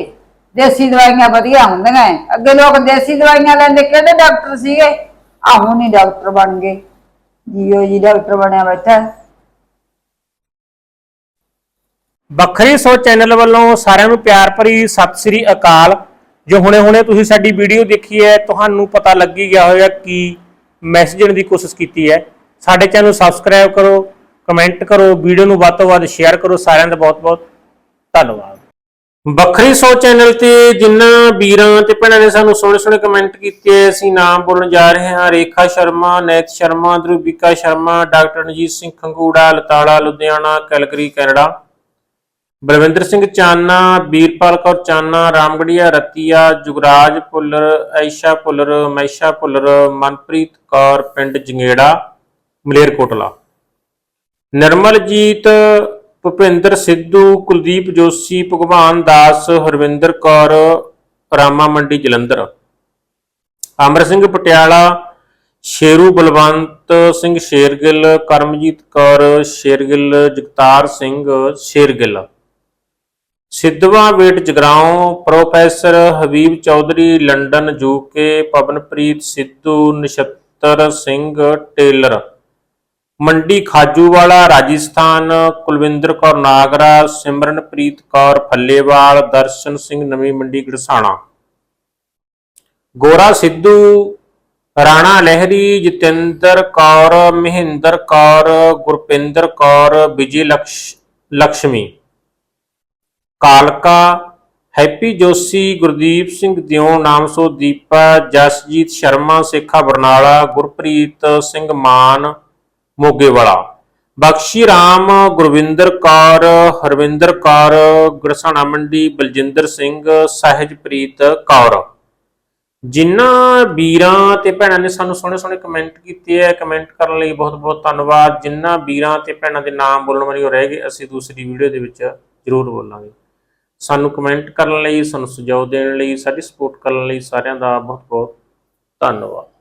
ਦੇਸੀ ਦਵਾਈਆਂ ਵਧੀਆ ਹੁੰਦੀਆਂ ਹੈ। ਅੱਗੇ ਲੋਕ ਦੇਸੀ ਦਵਾਈਆਂ ਲੈਂਦੇ, ਕਿਹੜੇ ਡਾਕਟਰ ਸੀਗੇ? ਆਹ ਹੁਣ ਡਾਕਟਰ ਬਣ ਗਏ। ਜੀਓ ਜੀ ਡਾਕਟਰ ਬਣਿਆ ਬੈਠਾ। ਵੱਖਰੀ ਸੋਚ ਚੈਨਲ ਵੱਲੋਂ ਸਾਰਿਆਂ ਨੂੰ ਪਿਆਰ ਭਰੀ ਸਤਿ ਸ੍ਰੀ ਅਕਾਲ। ਜੋ ਹੁਣੇ-ਹੁਣੇ ਤੁਸੀਂ ਸਾਡੀ ਵੀਡੀਓ ਦੇਖੀ ਹੈ ਤੁਹਾਨੂੰ ਪਤਾ ਲੱਗ ਹੀ ਗਿਆ ਹੋਵੇਗਾ ਕਿ ਮੈਸੇਜ ਦੀ ਕੋਸ਼ਿਸ਼ ਕੀਤੀ ਹੈ ਸਾਡੇ ਚੈਨਲ ਨੂੰ ਸਬਸਕ੍ਰਾਈਬ ਕਰੋ, ਕਮੈਂਟ ਕਰੋ, ਵੀਡੀਓ ਨੂੰ ਵੱਧ ਤੋਂ ਵੱਧ ਸ਼ੇਅਰ ਕਰੋ। ਸਾਰਿਆਂ ਦਾ ਬਹੁਤ-ਬਹੁਤ ਧੰਨਵਾਦ। ਵੱਖਰੀ ਸੋਚ ਚੈਨਲ ਤੇ ਜਿਨ੍ਹਾਂ ਵੀਰਾਂ ਤੇ ਭੈਣਾਂ ਨੇ ਸਾਨੂੰ ਸੋਹਣੇ ਸੋਹਣੇ ਕਮੈਂਟ ਕੀਤੇ ਅਸੀਂ ਨਾਮ ਬੋਲਣ ਜਾ ਰਹੇ ਹਾਂ, Rekha Sharma, Nait Sharma Dhrubika Sharma, doctor Ranjit Singh Khangura, Latara, Ludhiana, Calgary, Canada. Balwinder Singh Chana Veerpal Kaur Chana, Ramgarhia, Ratia, Jugraj Bhullar Aisha Bhullar Maisha Bhullar, Manpreet Kaur, ਪਿੰਡ ਜੰਗੇੜਾ, ਮਲੇਰਕੋਟਲਾ। ਨਿਰਮਲਜੀਤ ਭੁਪਿੰਦਰ ਸਿੱਧੂ, ਕੁਲਦੀਪ ਜੋਸ਼ੀ, ਭਗਵਾਨ ਦਾਸ, Harvinder Kaur, Rama Mandi, Jalandhar. Amar Singh Patiala, Sheru Balwant Singh Shergill, Karamjit Kaur Shergill, Jagtar Singh Shergill. Sidhwan Bet Jagraon, professor Habib Chaudhary, London UK Pavanpreet Sidhu, Nachhatar Singh, tailor. Mandi Khajuwala, Rajasthan, Kulwinder Kaur Nagra, Simranpreet Kaur Fallewal, Darshan Singh ਨਵੀਂ ਮੰਡੀ ਗੜਸਾਣਾ ਗੋਰਾ ਸਿੱਧੂ, ਰਾਣਾ ਲਹਿਰੀ, ਜਤਿੰਦਰ ਕੌਰ, ਮਹਿੰਦਰ ਕੌਰ, ਗੁਰਪਿੰਦਰ ਕੌਰ, ਵਿਜੇ ਲਕਸ਼ ਲక్ష్ਮੀ ਕਾਲਕਾ, ਹੈਪੀ ਜੋਸ਼ੀ, ਗੁਰਦੀਪ ਸਿੰਘ ਦਿਓ ਨਾਮਸੋ ਦੀਪਾ, ਜਸਜੀਤ ਸ਼ਰਮਾ, ਸੇਖਾ ਬਰਨਾਲਾ, ਗੁਰਪ੍ਰੀਤ ਸਿੰਘ ਮਾਨ ਮੋਗੇਵਾਲਾ ਬਖਸ਼ੀ ਰਾਮ, ਗੁਰਵਿੰਦਰ ਕੌਰ, ਹਰਵਿੰਦਰ ਕੌਰ ਗੁਰਸਾਣਾ ਮੰਡੀ, ਬਲਜਿੰਦਰ ਸਿੰਘ, ਸਹਿਜਪ੍ਰੀਤ ਕੌਰ। ਜਿਨ੍ਹਾਂ ਵੀਰਾਂ ਤੇ ਭੈਣਾਂ ਨੇ ਸਾਨੂੰ ਸੋਹਣੇ ਸੋਹਣੇ ਕਮੈਂਟ ਕੀਤੇ ਹੈ ਕਮੈਂਟ ਕਰਨ ਲਈ ਬਹੁਤ ਬਹੁਤ ਧੰਨਵਾਦ। ਜਿਨ੍ਹਾਂ ਵੀਰਾਂ ਤੇ ਭੈਣਾਂ ਦੇ ਨਾਮ ਬੋਲਣ ਵਾਲੀ ਹੋ ਰਹਿ ਗਏ, ਅਸੀਂ ਦੂਸਰੀ ਵੀਡੀਓ ਦੇ ਵਿੱਚ ਜ਼ਰੂਰ ਬੋਲਾਂਗੇ। ਸਾਨੂੰ ਕਮੈਂਟ ਕਰਨ ਲਈ, ਸਾਨੂੰ ਸੁਝਾਅ ਦੇਣ ਲਈ, ਸਾਡੀ ਸਪੋਰਟ ਕਰਨ ਲਈ ਸਾਰਿਆਂ ਦਾ ਬਹੁਤ ਬਹੁਤ ਧੰਨਵਾਦ।